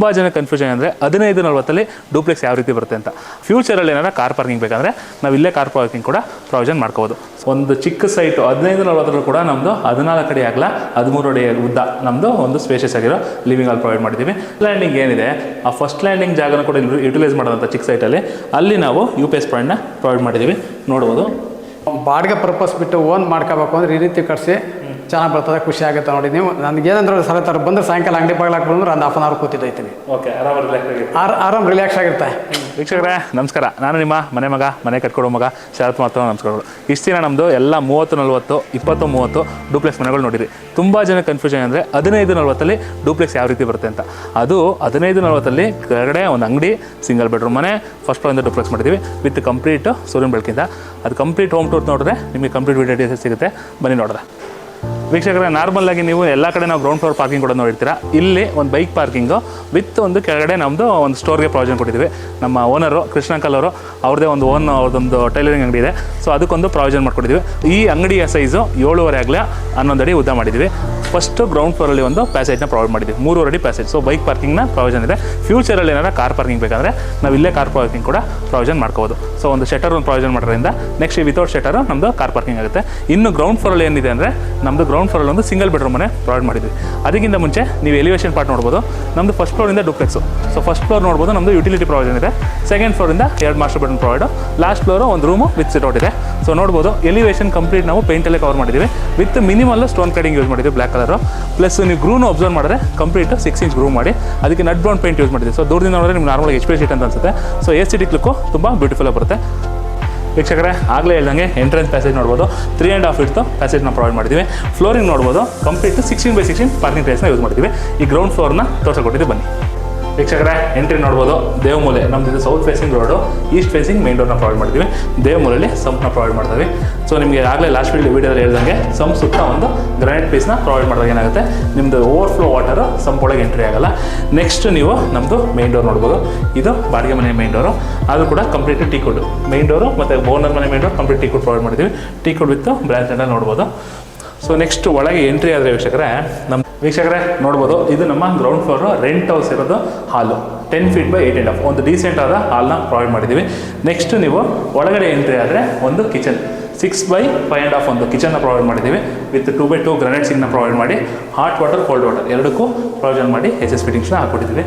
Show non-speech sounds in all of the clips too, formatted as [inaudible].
ತುಂಬ ಜನ ಕನ್ಫ್ಯೂಷನ್ ಅಂದರೆ ಹದಿನೈದು ನಲ್ವತ್ತಲ್ಲಿ ಡೂಪ್ಲೆಕ್ಸ್ ಯಾವ ರೀತಿ ಬರುತ್ತೆ ಅಂತ. ಫ್ಯೂಚರಲ್ಲಿ ಏನಾರ ಕಾರ್ ಪಾರ್ಕಿಂಗ್ ಬೇಕಂದರೆ ನಾವು ಇಲ್ಲೇ ಕಾರ್ ಪಾರ್ಕಿಂಗ್ ಕೂಡ ಪ್ರಾವಿಷನ್ ಮಾಡ್ಕೋಬೋದು. ಒಂದು ಚಿಕ್ಕ ಸೈಟು ಹದಿನೈದು ನಲ್ವತ್ತರಲ್ಲೂ ಕೂಡ ನಮ್ಮದು ಹದಿನಾಲ್ಕು ಅಡಿ ಆಗಲ್ಲ ಹದಿಮೂರು ಅಡಿ ಉದ್ದ ನಮ್ಮದು ಒಂದು ಸ್ಪೇಷಿಯಸ್ ಆಗಿರೋ ಲಿವಿಂಗ್ ಹಾಲ್ ಪ್ರೊವೈಡ್ ಮಾಡಿದ್ದೀವಿ. ಲ್ಯಾಂಡಿಂಗ್ ಏನಿದೆ? ಆ ಫಸ್ಟ್ ಲ್ಯಾಂಡಿಂಗ್ ಜಾಗನ ಕೂಡ ಯುಟಿಲೈಸ್ ಮಾಡೋದಂಥ ಚಿಕ್ಕ ಸೈಟಲ್ಲಿ ಅಲ್ಲಿ. ನಾವು ಯು ಪಿ ಎಸ್ ಪಾಯಿಂಟ್ನ ಪ್ರೊವೈಡ್ ಮಾಡಿದ್ದೀವಿ. ನೋಡ್ಬೋದು. ಬಾಡಿಗೆ ಪರ್ಪಸ್ ಬಿಟ್ಟು ಓನ್ ಮಾಡ್ಕೋಬೇಕು ಅಂದರೆ ಈ ರೀತಿ ಕಟ್ಸಿ. ಚೆನ್ನಾಗಿ ಬರ್ತದೆ ಖುಷಿ ಆಗುತ್ತೆ ನೋಡಿ. ನೀವು ನನಗೆ ಏನಂದ್ರೆ ಸಲ ತರ ಬಂದ್ರೆ ಸಾಯಂಕಾಲ ಅಂಗಡಿ ಬಾಗ್ಲಾಕ್ ಬಂದ್ರೆ ಒಂದು ಹಾಫ್ ಅನ್ ಅವರ್ ಕೂತಿದ್ದೈತೀನಿ ಓಕೆ ಆರಾಮ ರಿಲ್ಯಾಕ್ಸ್ ಆಗಿ ಆರ್ ಆರಾಮ್ ರಿಲ್ಯಾಕ್ಸ್ ಆಗಿರುತ್ತೆ. ವೀಕ್ಷಕರೇ ನಮಸ್ಕಾರ. ನಾನು ನಿಮ್ಮ ಮನೆ ಮಗ ಮನೆ ಕಟ್ಕೊಡೋ ಮಗ ಶರತ್ ಮಾತ್ರ ನಮಸ್ಕಾರಗಳು ಇಷ್ಟು ದಿನ ನಮ್ಮದು ಎಲ್ಲ ಮೂವತ್ತು ನಲ್ವತ್ತು ಇಪ್ಪತ್ತು ಮೂವತ್ತು ಡೂಪ್ಲೆಕ್ಸ್ ಮನೆಗಳು ನೋಡಿರಿ. ತುಂಬ ಜನ ಕನ್ಫ್ಯೂಷನ್ ಅಂದರೆ ಹದಿನೈದು ನಲ್ವತ್ತಲ್ಲಿ ಡೂಪ್ಲೆಕ್ಸ್ ಯಾವ ರೀತಿ ಬರುತ್ತೆ ಅಂತ. ಅದು ಹದಿನೈದು ನಲ್ವತ್ತಲ್ಲಿ ಕೆಳಗಡೆ ಒಂದು ಅಂಗಡಿ ಸಿಂಗಲ್ ಬೆಡ್ರೂಮ್ ಮನೆ ಫಸ್ಟ್ ಫ್ಲೋರಿಂದ ಡೂಪ್ಲೆಕ್ಸ್ ಮಾಡಿದ್ದೀವಿ ವಿತ್ ಕಂಪ್ಲೀಟ್ ಸೂರ್ಯನ ಬೆಳಕಿಂದ. ಅದು ಕಂಪ್ಲೀಟ್ ಹೋಮ್ ಟೂರ್ ನೋಡಿದ್ರೆ ನಿಮಗೆ ಕಂಪ್ಲೀಟ್ ವಿಡಿಯೋ ಡೀಟೇಲ್ಸ್ ಸಿಗುತ್ತೆ. ಬನ್ನಿ ನೋಡಿದ್ರೆ ವೀಕ್ಷಕರೇ ನಾರ್ಮಲ್ ಆಗಿ ನೀವು ಎಲ್ಲ ಕಡೆ ನಾವು ಗ್ರೌಂಡ್ ಫ್ಲೋರ್ ಪಾರ್ಕಿಂಗ್ ಕೂಡ ನೋಡಿರ್ತೀರಾ. ಇಲ್ಲಿ ಒಂದು ಬೈಕ್ ಪಾರ್ಕಿಂಗು ವಿತ್ ಒಂದು ಕೆಳಗಡೆ ನಮ್ಮದು ಒಂದು ಸ್ಟೋರ್ಗೆ ಪ್ರಾವಿಷನ್ ಕೊಟ್ಟಿದ್ದೀವಿ. ನಮ್ಮ ಓನರು ಕೃಷ್ಣಂಕಲ್ ಅವರು, ಅವ್ರದ್ದೇ ಒಂದು ಓನ್ ಅವ್ರದ್ದೊಂದು ಟೈಲರಿಂಗ್ ಅಂಗಡಿ ಇದೆ. ಸೊ ಅದಕ್ಕೊಂದು ಪ್ರಾವಿಷನ್ ಮಾಡ್ಕೊಟ್ಟಿದ್ದೀವಿ. ಈ ಅಂಗಡಿಯ ಸೈಜು ಏಳುವರೆ ಆಗಲೇ ಹನ್ನೊಂದು ಅಡಿ ಉದ್ದ ಮಾಡಿದ್ವಿ ಫಸ್ಟು ಗ್ರೌಂಡ್ ಫ್ಲೋರಲ್ಲಿ ಒಂದು ಪ್ಯಾಸೇಜ್ನ ಪ್ರೊವೈಡ್ ಮಾಡಿದ್ದೀವಿ. ಮೂರುವರೆ ಅಡಿ ಪ್ಯಾಸೇಜ್ ಸೊ ಬೈಕ್ ಪಾರ್ಕಿಂಗ್ನ ಪ್ರಾವಿಷನ್ ಇದೆ. ಫ್ಯೂಚರಲ್ಲಿ ಏನಾರ ಕಾರ್ ಪಾರ್ಕಿಂಗ್ ಬೇಕಂದರೆ ನಾವು ಇಲ್ಲೇ ಕಾರ್ ಪಾರ್ಕಿಂಗ್ ಕೂಡ ಪ್ರಾವಿಷನ್ ಮಾಡ್ಕೋಬೋದು. ಸೊ ಒಂದು ಶೆಟರ್ ಒಂದು ಪ್ರಾವಿಷನ್ ಮಾಡೋದ್ರಿಂದ ನೆಕ್ಸ್ಟ್ ವಿತೌಟ್ ಶೆಟರ್ ನಮ್ಮದು ಕಾರ್ ಪಾರ್ಕಿಂಗ್ ಆಗುತ್ತೆ. ಇನ್ನು ಗ್ರೌಂಡ್ ಫ್ಲೋರಲ್ಲಿ ಏನಿದೆ ಅಂದರೆ ನಮ್ಮದು ಗ್ರೌಂಡ್ ಫ್ಲೋರಲ್ಲಿ ಒಂದು ಸಿಂಗಲ್ ಬೆಡ್ರೂಮ್ ಮನೆ ಪ್ರೊವೈಡ್ ಮಾಡಿದ್ವಿ. ಅದಕ್ಕಿಂತ ಮುಂಚೆ ನೀವು ಎಲಿವೇಷನ್ ಪಾರ್ಟ್ ನೋಡ್ಬೋದು. ನಮ್ಮದು ಫಸ್ಟ್ ಫ್ಲೋರಿಂದ ಡೂಪ್ಲೆಕ್ಸು ಸೊ ಫಸ್ಟ್ ಫ್ಲೋರ್ ನೋಡ್ಬೋದು ನಮ್ಮದು ಯುಟಿಲಿಟಿ ಪ್ರಾವಿಷನ್ ಇದೆ. ಸೆಕೆಂಡ್ ಫ್ಲೋರಿಂದ ಎರಡು master bedroom provide last floor ಒಂದು ರೂಮು ವಿತ್ ಸಿಟೌಟ್ ಇದೆ. ಸೊ ನೋಡ್ಬೋದು ಎಲಿವೇಷನ್ ಕಂಪ್ಲೀಟ್ ನಾವು ಪೇಂಟಲ್ಲೇ ಕವರ್ ಮಾಡಿದ್ದೀವಿ with minimal stone cutting use ಮಾಡಿದ್ವಿ ಬ್ಲಾಕ್ ಕಲರು ಪ್ಲಸ್ ನೀವು ಗ್ರೂನು ಅಬ್ಸರ್ವ್ ಮಾಡಿದ್ರೆ ಕಂಪ್ಲೀಟ್ ಸಿಕ್ಸ್ ಇಂಚ್ ಗ್ರೂ ಮಾಡಿ, ಅದಕ್ಕೆ ನಟ್ ಬ್ರೌನ್ ಪೇಂಟ್ ಯೂಸ್ ಮಾಡಿದ್ವಿ. ಸೊ ದೂರದಿಂದ ನೋಡಿದ್ರೆ ನಿಮ್ಗೆ ನಾರ್ಮಲ್ ಎಚ್ ಪಿ ಶೀಟ್ ಅಂತ ಅನ್ಸುತ್ತೆ. ಸೊ ಎ ಸಿಟಿ ಕ್ಲಿಕ್ಕು ತುಂಬ ಬ್ಯೂಟಿಫುಲ್ ವೀಕ್ಷಕರೇ, ಆಗಲೇ ಹೇಳ್ದಂಗೆ ಎಂಟ್ರೆನ್ಸ್ ಪ್ಯಾಸೇಜ್ ನೋಡ್ಬೋದು. ತ್ರೀ ಆ್ಯಂಡ್ ಹಾಫ್ ಇಡ್ತು ಪ್ಯಾಸೇಜ್ನ ಪ್ರೊವೈಡ್ ಮಾಡಿದ್ದೀವಿ ಫ್ಲೋರಿಂಗ್ ನೋಡ್ಬೋದು complete sixteen by sixteen parking ಪ್ಲೇಸ್ನ use ಮಾಡ್ತೀವಿ. ಈ ಗ್ರೌಂಡ್ ಫ್ಲೋರ್ನ ತೋರಿಸ್ಕೊಟ್ಟಿದ್ದು ಬನ್ನಿ. ವೀಕ್ಷಕರೇ ಎಂಟ್ರಿ ನೋಡ್ಬೋದು. ದೇವಮೂಲೆ ನಮ್ದು ಇದು south facing road east facing main ಡೋರ್ನ provide ಮಾಡ್ತೀವಿ ದೇವಮೂಲೆಯಲ್ಲಿ ಸಂಪ್ನ ಪ್ರೊವೈಡ್ ಮಾಡ್ತೀವಿ ಸೊ ನಿಮಗೆ ಆಗಲೇ ಲಾಸ್ಟ್ ವೀಡಿಯೋ ವೀಡಿಯೋದಲ್ಲಿ ಹೇಳ್ದಂಗೆ ಸಂಪ್ ಸುತ್ತ ಒಂದು ಗ್ರಾನೈಟ್ ಪೀಸ್ನ ಪ್ರೊವೈಡ್ ಮಾಡಿದಾಗ ಏನಾಗುತ್ತೆ? ನಿಮ್ಮದು ಓವರ್ಫ್ಲೋ ವಾಟರು ಸಂಪ್ ಒಳಗೆ ಎಂಟ್ರಿ ಆಗಲ್ಲ. ನೆಕ್ಸ್ಟ್ ನೀವು ನಮ್ಮದು ಮೇನ್ ಡೋರ್ ನೋಡ್ಬೋದು. ಇದು ಬಾಡಿಗೆ ಮನೆ ಮೈನ್ ಡೋರು ಅದು ಕೂಡ complete teak main main door ಮತ್ತು ಬೋನರ್ ಮನೆ main door complete teak wood provide ಮಾಡಿದ್ದೀವಿ ಟೀ ಕೋಡ್ ವಿತ್ ಬ್ರ್ಯಾಂಚ್ ಎಲ್ಲ ನೋಡ್ಬೋದು. ಸೊ ನೆಕ್ಸ್ಟ್ ಒಳಗೆ ಎಂಟ್ರಿ ಆದರೆ ವೀಕ್ಷಕರೇ ನಮ್ಮ ವೀಕ್ಷಕರೇ, ನೋಡ್ಬೋದು, ಇದು ನಮ್ಮ ಗ್ರೌಂಡ್ ಫ್ಲೋರು ರೆಂಟ್ ಹೌಸ್ ಇರೋದು hall. Ten feet by eight and half ಒಂದು ಡೀಸೆಂಟ್ ಆದ ಹಾಲ್ನ ಪ್ರೊವೈಡ್ ಮಾಡಿದ್ದೀವಿ. ನೆಕ್ಸ್ಟ್ ನೀವು ಒಳಗಡೆ ಎಂಟ್ರಿ ಆದರೆ ಒಂದು kitchen six by five and half ಒಂದು ಕಿಚನ್ನ ಪ್ರೊವೈಡ್ ಮಾಡಿದ್ದೀವಿ. With two by two granite ಸಿಂಗ್ನ provide ಮಾಡಿ ಹಾಟ್ ವಾಟರ್ ಕೋಲ್ಡ್ ವಾಟರ್ ಎರಡಕ್ಕೂ ಪ್ರೊವಿಷನ್ ಮಾಡಿ ಎಚ್ ಎಸ್ ಫಿಟಿಂಗ್ಸ್ನ ಹಾಕ್ಕೊಟ್ಟಿದ್ದೀವಿ.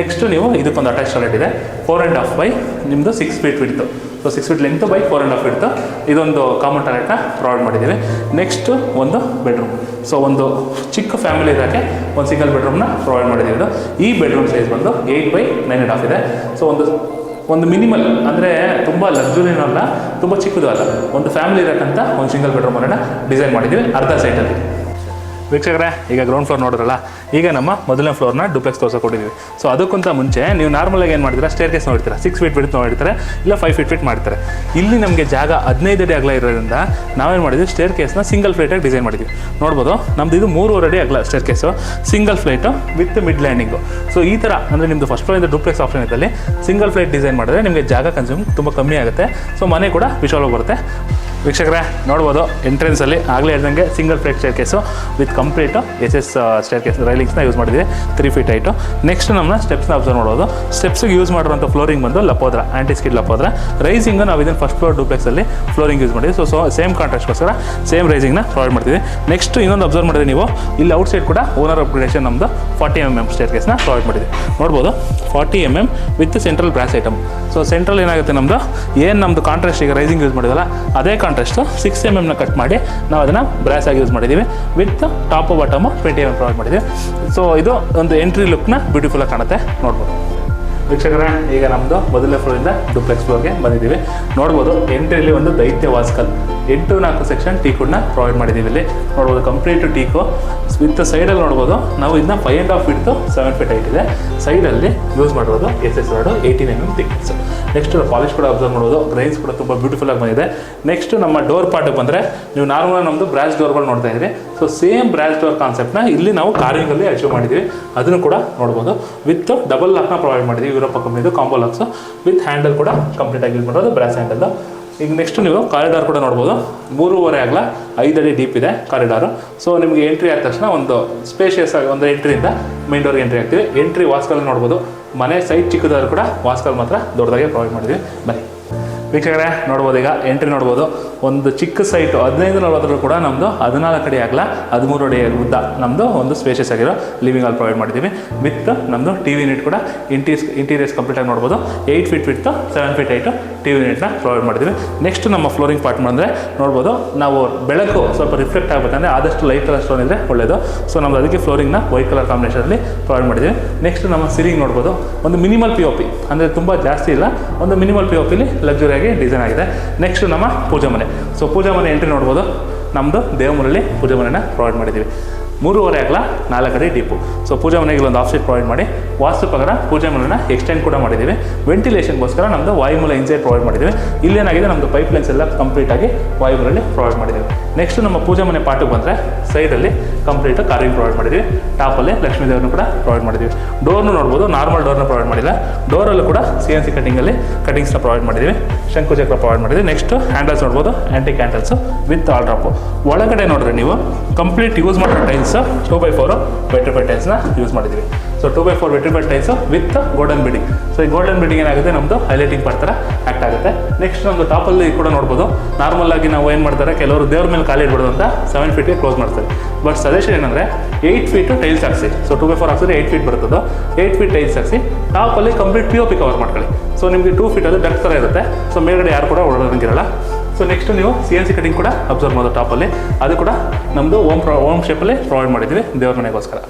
ನೆಕ್ಸ್ಟ್ ನೀವು ಇದಕ್ಕೊಂದು ಅಟ್ಯಾಚ್ ಟಾಯ್ಲೆಟ್ ಇದೆ. ಫೋರ್ ಆ್ಯಂಡ್ ಹಾಫ್ ಬೈ ನಿಮ್ಮದು six feet width so six feet length by four and half feet ಇದೊಂದು ಕಾಮನ್ ಟಾಯ್ಲೆಟ್ನ ಪ್ರೊವೈಡ್ ಮಾಡಿದ್ದೀವಿ. ನೆಕ್ಸ್ಟ್ ಒಂದು ಬೆಡ್ರೂಮ್ ಸೊ ಒಂದು ಚಿಕ್ಕ ಫ್ಯಾಮಿಲಿ ಇರೋಕ್ಕೆ ಒಂದು ಸಿಂಗಲ್ ಬೆಡ್ರೂಮ್ನ ಪ್ರೊವೈಡ್ ಮಾಡಿದ್ದೀವಿ ಇದು. ಈ ಬೆಡ್ರೂಮ್ ಸೈಜ್ ಬಂದು eight by nine and half ಇದೆ. ಸೊ ಒಂದು ಒಂದು ಮಿನಿಮಲ್ ಅಂದರೆ ತುಂಬ ಲಕ್ಸುರಿನೂ ಅಲ್ಲ, ತುಂಬ ಚಿಕ್ಕದು ಅಲ್ಲ. ಒಂದು ಫ್ಯಾಮಿಲಿ ಇರೋಕ್ಕಂಥ ಒಂದು ಸಿಂಗಲ್ ಬೆಡ್ರೂಮ್ ಅನ್ನೋಣ ಡಿಸೈನ್ ಮಾಡಿದ್ದೀವಿ ಅರ್ಧ ಸೈಟಲ್ಲಿ ವೀಕ್ಷಕರೇ, ಈಗ ಗ್ರೌಂಡ್ ಫ್ಲೋರ್ ನೋಡಿದ್ರಲ್ಲ, ಈಗ ನಮ್ಮ ಮೊದಲನೇ ಫ್ಲೋರ್ನ ಡೂಪ್ಲೆಕ್ಸ್ ತೋರ್ಸೋ ಕೊಟ್ಟಿದ್ದೀವಿ ಸೊ ಅದಕ್ಕಿಂತ ಮುಂಚೆ ನೀವು ನಾರ್ಮಲಾಗಿ ಏನು ಮಾಡ್ತೀರಾ ಸ್ಟೇರ್ ಕೇಸ್ ನೋಡ್ತೀರಾ ಸಿಕ್ಸ್ ಫೀಟ್ ಫಿಟ್ ನೋಡಿರ್ತಾರೆ, ಇಲ್ಲ ಫೈವ್ ಫೀಟ್ ಫಿಟ್ ಮಾಡ್ತಾರೆ ಇಲ್ಲಿ ನಮಗೆ ಜಾಗ ಹದಿನೈದು ಅಡಿ ಅಗಲ ಇರೋದ್ರಿಂದ ನಾವೇನು ಮಾಡಿದ್ವಿ ಸ್ಟೇರ್ ಕೇಸ್ನ ಸಿಂಗಲ್ ಫ್ಲೈಟಾಗಿ ಡಿಸೈನ್ ಮಾಡಿದ್ವಿ. ನೋಡ್ಬೋದು, ನಮ್ದು ಇದು ಮೂರುವರೆ ಅಡಿ ಅಗಲ staircase single flight with mid landing so ಈ ಥರ ಅಂದರೆ ನಿಮ್ಮದು ಫಸ್ಟ್ ಫ್ಲೋರಿಂದ ಡೂಪ್ಲೆಕ್ಸ್ ಆಪ್ಷನ್ ಇದ್ದಲ್ಲಿ ಸಿಂಗಲ್ ಫ್ಲೈಟ್ ಡಿಸೈನ್ ಮಾಡಿದ್ರೆ ನಿಮಗೆ ಜಾಗ ಕನ್ಸ್ಯೂಮ್ ತುಂಬ ಕಮ್ಮಿ ಆಗುತ್ತೆ. ಸೊ ಮನೆ ಕೂಡ ವಿಶಾಲವಾಗಿ ಬರುತ್ತೆ. ವೀಕ್ಷಕರೇ, ನೋಡ್ಬೋದು ಎಂಟ್ರೆನ್ಸಲ್ಲಿ ಆಗಲೇ ಹೇಳ್ದಂಗೆ single flight staircase with complete S S staircase ರೈಲಿಂಗ್ಸ್ನ use ಮಾಡಿದ್ವಿ ತ್ರೀ ಫೀಟ್ ಐಟು ನೆಕ್ಸ್ಟ್ ನಮ್ಮ ಸ್ಟೆಪ್ಸ್ನ ಅಬ್ಸರ್ವ್ ನೋಡೋದು ಸ್ಟೆಪ್ಸಿಗೆ ಯೂಸ್ ಮಾಡಿರೋಂಥ ಫ್ಲೋರಿಂಗ್ ಬಂದು ಲಪೋದ್ರ ಆಂಟಿ ಸ್ಕಿಡ್ ಲಪೋದ್ರ ರೈಸಿಂಗ್ ನಾವು ಇದನ್ನು ಫಸ್ಟ್ ಫ್ಲೋರ್ ಡೂಪ್ಲೆಕ್ಸಲ್ಲಿ ಫ್ಲೋರಿಂಗ್ ಯೂಸ್ ಮಾಡಿದ್ವಿ ಸೊ ಸೊ ಸೇಮ್ ಕಾಂಟ್ರಾಕ್ಟ್ಗೋಸ್ಕರ ಸೇಮ್ ರೈಸಿಂಗ್ನ ಪ್ರೊವೈಡ್ ಮಾಡ್ತೀವಿ. ನೆಕ್ಸ್ಟ್ ಇನ್ನೊಂದು ಅಬ್ಸರ್ವ್ ಮಾಡಿದ್ರೆ ನೀವು, ಇಲ್ಲಿ ಔಟ್ ಸೈಡ್ ಕೂಡ ಓನರ್ ಅಪ್ಗ್ರೇಡೇಷನ್ ನಮ್ಮದು ಫಾರ್ಟಿ ಎಂ ಎಂ ಸ್ಟೇರ್ ಕೇಸ್ನ ಪ್ರೊವೈಡ್ ಮಾಡಿದ್ವಿ ನೋಡ್ಬೋದು forty M M with central brass item so central ಏನಾಗುತ್ತೆ ನಮ್ಮದು ಏನು ನಮ್ಮದು ಕಾಂಟ್ರಾಸ್ಟ್ ಈಗ ರೈಸಿಂಗ್ ಯೂಸ್ ಮಾಡಿದಲ್ಲ, ಅದೇ ಕಾಂಟ್ರಾಸ್ಟು ಸಿಕ್ಸ್ ಎಂ ಎಮ್ನ ಕಟ್ ಮಾಡಿ ನಾವು ಅದನ್ನು ಬ್ರಾಸ್ ಆಗಿ ಯೂಸ್ ಮಾಡಿದ್ದೀವಿ with top bottom twenty M provide ಮಾಡಿದ್ದೀವಿ ಸೊ ಇದು ಒಂದು ಎಂಟ್ರಿ ಲುಕ್ನ ಬ್ಯೂಟಿಫುಲ್ಲಾಗಿ ಕಾಣುತ್ತೆ. ನೋಡ್ಬೋದು. ವೀಕ್ಷಕರೇ, ಈಗ ನಮ್ಮದು ಮೊದಲನೇ ಫ್ಲೋರಿಂದ ಡೂಪ್ಲೆಕ್ಸ್ ಫ್ಲೋರ್ಗೆ ಬಂದಿದ್ದೀವಿ. ನೋಡ್ಬೋದು ಎಂಟ್ರಿಯಲ್ಲಿ ಒಂದು ದೈತ್ಯ ವಾಸ್ಕಲ್. ಎಂಟು ನಾಲ್ಕು ಸೆಕ್ಷನ್ ಟೀಕುಡ್ನ ಪ್ರೊವೈಡ್ ಮಾಡಿದ್ದೀವಿ ಇಲ್ಲಿ. ನೋಡ್ಬೋದು ಕಂಪ್ಲೀಟ್ ಟೀಕು ವಿತ್ ಸೈಡಲ್ಲಿ ನೋಡ್ಬೋದು, ನಾವು ಇದನ್ನ five and half feet seven feet height ಇದೆ. ಸೈಡಲ್ಲಿ ಯೂಸ್ ಮಾಡಿರೋದು ಎಸ್ ಎಸ್ ಎರಡು eighteen M M thick next polish ಕೂಡ ಅಬ್ಸರ್ವ್ ಮಾಡ್ಬೋದು. ಗ್ರೈನ್ಸ್ ಕೂಡ ತುಂಬ ಬ್ಯೂಟಿಫುಲ್ ಆಗಿ ಬಂದಿದೆ. ನೆಕ್ಸ್ಟ್ ನಮ್ಮ ಡೋರ್ ಪಾರ್ಟಿಗೆ ಬಂದರೆ, ನೀವು ನಾರ್ಮಲ್ ನಮ್ಮದು ಬ್ರಾಚ್ ಡೋರ್ಗಳು ನೋಡ್ತಾ ಇದ್ದೀರಿ. ಸೊ ಸೇಮ್ ಬ್ರಾಸ್ ಡೋರ್ ಕಾನ್ಸೆಪ್ಟ್ನ ಇಲ್ಲಿ ನಾವು ಕಾರಿಂಗಲ್ಲಿ ಅಚೀವ್ ಮಾಡಿದ್ದೀವಿ. ಅದನ್ನು ಕೂಡ ನೋಡ್ಬೋದು. ವಿತ್ ಡಬಲ್ ಲಾಕ್ನ ಪ್ರೊವೈಡ್ ಮಾಡಿದ್ದೀವಿ. ಯುರೋಪ ಕಂಪ್ನಿದು ಕಾಂಬೋ ಲಾಕ್ಸ್ ವಿತ್ ಹ್ಯಾಂಡಲ್ ಕೂಡ ಕಂಪ್ಲೀಟ್ ಆಗಿ ಯೂಸ್ ಮಾಡೋದು ಬ್ರಾಸ್ ಹ್ಯಾಂಡಲ್ ಈಗ ನೆಕ್ಸ್ಟ್ ನೀವು ಕಾರಿಡಾರ್ ಕೂಡ ನೋಡ್ಬೋದು. ಮೂರುವರೆ ಆಗಲ ಐದು ಅಡಿ ಡೀಪ್ ಇದೆ ಕಾರಿಡಾರು ಸೊ ನಿಮಗೆ ಎಂಟ್ರಿ ಆದ ತಕ್ಷಣ ಒಂದು ಸ್ಪೇಷಿಯಸ್ ಆಗಿ ಒಂದು ಎಂಟ್ರಿಯಿಂದ ಮೇನ್ ಡೋರ್ಗೆ ಎಂಟ್ರಿ ಆಗ್ತೀವಿ ಎಂಟ್ರಿ ವಾಸ್ಕಲ್ ನೋಡ್ಬೋದು. ಮನೆ ಸೈಟ್ ಚಿಕ್ಕದಾದ್ರು ಕೂಡ ವಾಸ್ಕಲ್ ಮಾತ್ರ ದೊಡ್ಡದಾಗೆ ಪ್ರೊವೈಡ್ ಮಾಡಿದ್ವಿ ಬನ್ನಿ. ವೀಕ್ಷಕರೇ, ನೋಡ್ಬೋದು ಈಗ ಎಂಟ್ರಿ ನೋಡ್ಬೋದು. ಒಂದು ಚಿಕ್ಕ ಸೈಟು ಹದಿನೈದು ನಲವತ್ತರಲ್ಲೂ ಕೂಡ ನಮ್ಮದು ಹದಿನಾಲ್ಕು ಅಡಿ ಆಗಲ್ಲ ಹದಿಮೂರು ಅಡಿ ಉದ್ದ ನಮ್ಮದು ಒಂದು ಸ್ಪೇಷಿಯಸ್ ಆಗಿರೋ ಲಿವಿಂಗ್ ಹಾಲ್ ಪ್ರೊವೈಡ್ ಮಾಡಿದ್ದೀವಿ. ವಿತ್ ನಮ್ಮದು ಟಿ ವಿ ಯೂನಿಟ್ ಕೂಡ ಇಂಟೀಸ್ ಇಂಟೀರಿಯರ್ಸ್ ಕಂಪ್ಲೀಟಾಗಿ ನೋಡ್ಬೋದು. Eight feet width seven feet height T V ಯೂನಿಟ್ನ provide ಮಾಡಿದ್ದೀವಿ. ನೆಕ್ಸ್ಟ್ ನಮ್ಮ ಫ್ಲೋರಿಂಗ್ ಪಾರ್ಟ್ ಮಾಡಿದ್ರೆ ನೋಡ್ಬೋದು ನಾವು ಬೆಳಕು ಸ್ವಲ್ಪ ರಿಫ್ಲೆಕ್ಟ್ ಆಗಬೇಕಂದ್ರೆ ಆದಷ್ಟು ಲೈಟ್ ಕಲರ್ ಸ್ಟೋನ್ ಇದ್ದರೆ ಒಳ್ಳೆಯದು ಸೊ ನಮ್ಮದು ಅದಕ್ಕೆ ಫ್ಲೋರಿಂಗ್ನ ವೈಟ್ ಕಲರ್ ಕಾಂಬಿನೇಷನಲ್ಲಿ ಪ್ರೊವೈಡ್ ಮಾಡಿದ್ದೀವಿ. ನೆಕ್ಸ್ಟ್ ನಮ್ಮ ಸೀಲಿಂಗ್ ನೋಡ್ಬೋದು. ಒಂದು ಮಿನಿಮಲ್ ಪಿ ಒ ಪಿ ಅಂದರೆ ತುಂಬ ಜಾಸ್ತಿ ಇಲ್ಲ. ಒಂದು ಮಿನಿಮಲ್ ಪಿ ಒ ಪಿಲಿ ಲಕ್ಸುರಿಯಾಗಿ ಡಿಸೈನ್ ಆಗಿದೆ. ನೆಕ್ಸ್ಟ್ ನಮ್ಮ ಪೂಜಾ ಮನೆ. ಸೊ ಪೂಜಾ ಮನೆ ಎಂಟ್ರಿ ನೋಡ್ಬೋದು. ನಮ್ಮದು ದೇವಮೂರಲ್ಲಿ ಪೂಜಾ ಮನೆನ ಪ್ರೊವೈಡ್ ಮಾಡಿದ್ದೀವಿ. ಮೂರುವರೆ ಆಗಲ ನಾಲ್ಕು ಅಡಿ ಡೀಪು ಸೊ ಪೂಜಾ ಮನೆಗೆ ಒಂದು ಆಫ್ ಸೀಟ್ ಪ್ರೊವೈಡ್ ಮಾಡಿ. ವಾಸ್ತು ಪ್ರಕಾರ ಪೂಜಾ ಮನೆನ ಎಕ್ಸ್ಟೆಂಡ್ ಕೂಡ ಮಾಡಿದ್ದೀವಿ. ವೆಂಟಿಲೇಷನ್ಗೋಸ್ಕರ ನಮ್ಮದು ವಾಯುಮೂಲ ಇನ್ಸೈಡ್ ಪ್ರೊವೈಡ್ ಮಾಡಿದ್ದೀವಿ. ಇಲ್ಲೇನಾಗಿದೆ ನಮ್ಮದು ಪೈಪ್ ಲೈನ್ಸ್ ಎಲ್ಲ ಕಂಪ್ಲೀಟಾಗಿ ವಾಯುಮೂಲಲ್ಲಿ ಪ್ರೊವೈಡ್ ಮಾಡಿದ್ದೀವಿ. ನೆಕ್ಸ್ಟ್ ನಮ್ಮ ಪೂಜಾ ಮನೆ ಪಾಠಕ್ಕೆ ಬಂದರೆ ಸೈಡಲ್ಲಿ ಕಂಪ್ಲೀಟ್ ಕಾರ್ವಿಂಗ್ ಪ್ರೊವೈಡ್ ಮಾಡಿದ್ವಿ. ಟಾಪಲ್ಲಿ ಲಕ್ಷ್ಮೀ ದೇವರನ್ನು ಕೂಡ ಪ್ರೊವೈಡ್ ಮಾಡಿದ್ವಿ. ಡೋರ್ನು ನೋಡ್ಬೋದು ನಾರ್ಮಲ್ ಡೋರ್ನ ಪ್ರೊವೈಡ್ ಮಾಡಿಲ್ಲ. ಡೋರಲ್ಲೂ ಕೂಡ ಸಿ ಎನ್ ಸಿ ಕಟಿಂಗಲ್ಲಿ ಕಟಿಂಗ್ಸ್ನ ಪ್ರೊವೈಡ್ ಮಾಡಿದ್ದೀವಿ ಶಂಕುಚಕ್ರ ಪ್ರೊವೈಡ್ ಮಾಡಿದ್ವಿ. ನೆಕ್ಸ್ಟ್ ಹ್ಯಾಂಡಲ್ಸ್ ನೋಡ್ಬೋದು antique handles with all drop ಒಳಗಡೆ ನೋಡಿದ್ರೆ ನೀವು ಕಂಪ್ಲೀಟ್ ಯೂಸ್ ಮಾಡೋ tiles two by four vitrified ಟೈಲ್ಸ್ನ use ಮಾಡಿದ್ದೀವಿ so two by four vitrified tiles with golden beading so ಈ ಗೋಲ್ಡನ್ ಬಿಡಿಂಗ್ ಏನಾಗುತ್ತೆ? ನಮ್ಮದು ಹೈಲೈಟಿಂಗ್ ಥರ ಆ್ಯಕ್ಟ್ ಆಗುತ್ತೆ. ನೆಕ್ಸ್ಟ್ ನಮ್ಮದು ಟಾಪಲ್ಲಿ ಕೂಡ ನೋಡ್ಬೋದು. ನಾರ್ಮಲ್ ಆಗಿ ನಾವು ಏನು ಮಾಡ್ತಾರೆ? ಕೆಲವರು ದೇವ್ರ ಮೇಲೆ ಖಾಲಿ ಇಡ್ಬೋದು ಅಂತ ಸೆವೆನ್ ಫೀಟ್ಗೆ ಕ್ಲೋಸ್ ಮಾಡ್ತಾರೆ. ಬಟ್ ಸಜೆಷನ್ ಏನಂದರೆ ಏಯ್ಟ್ ಫೀಟು ಟೈಲ್ಸ್ ಹಾಕ್ಸಿ. ಸೊ ಟೂ ಬೈ ಫೋರ್ ಹಾಕ್ಸಿದ್ರೆ ಏಯ್ಟ್ ಫೀಟ್ ಬರ್ತದೆ ಏಯ್ಟ್ ಫೀಟ್ ಟೈಲ್ಸ್ ಹಾಕ್ಸಿ ಟಾಪಲ್ಲಿ complete P O P cover ಮಾಡ್ಕೊಳ್ಳಿ. ಸೊ ನಿಮಗೆ ಟೂ ಫೀಟ್ ಅದು ಡಕ್ ಥರ ಇರುತ್ತೆ. ಸೊ ಮೇಲ್ಗಡೆ ಯಾರು ಕೂಡ ಓಡಾಡೋಂಗಿರಲ್ಲ ಸೊ ನೆಕ್ಸ್ಟ್ ನೀವು ಸಿ ಎನ್ ಸಿ ಕಟಿಂಗ್ ಕೂಡ ಅಬ್ಸರ್ವ್ ಮಾಡೋದು ಟಾಪಲ್ಲಿ ಅದು ಕೂಡ ನಮ್ಮದು ಓಮ್ ಪ್ರೊ ಓಮ್ ಶೇಪಲ್ಲಿ ಪ್ರೊವೈಡ್ ಮಾಡಿದ್ದೀವಿ ದೇವ್ರ ಮನೆಗೋಸ್ಕರ.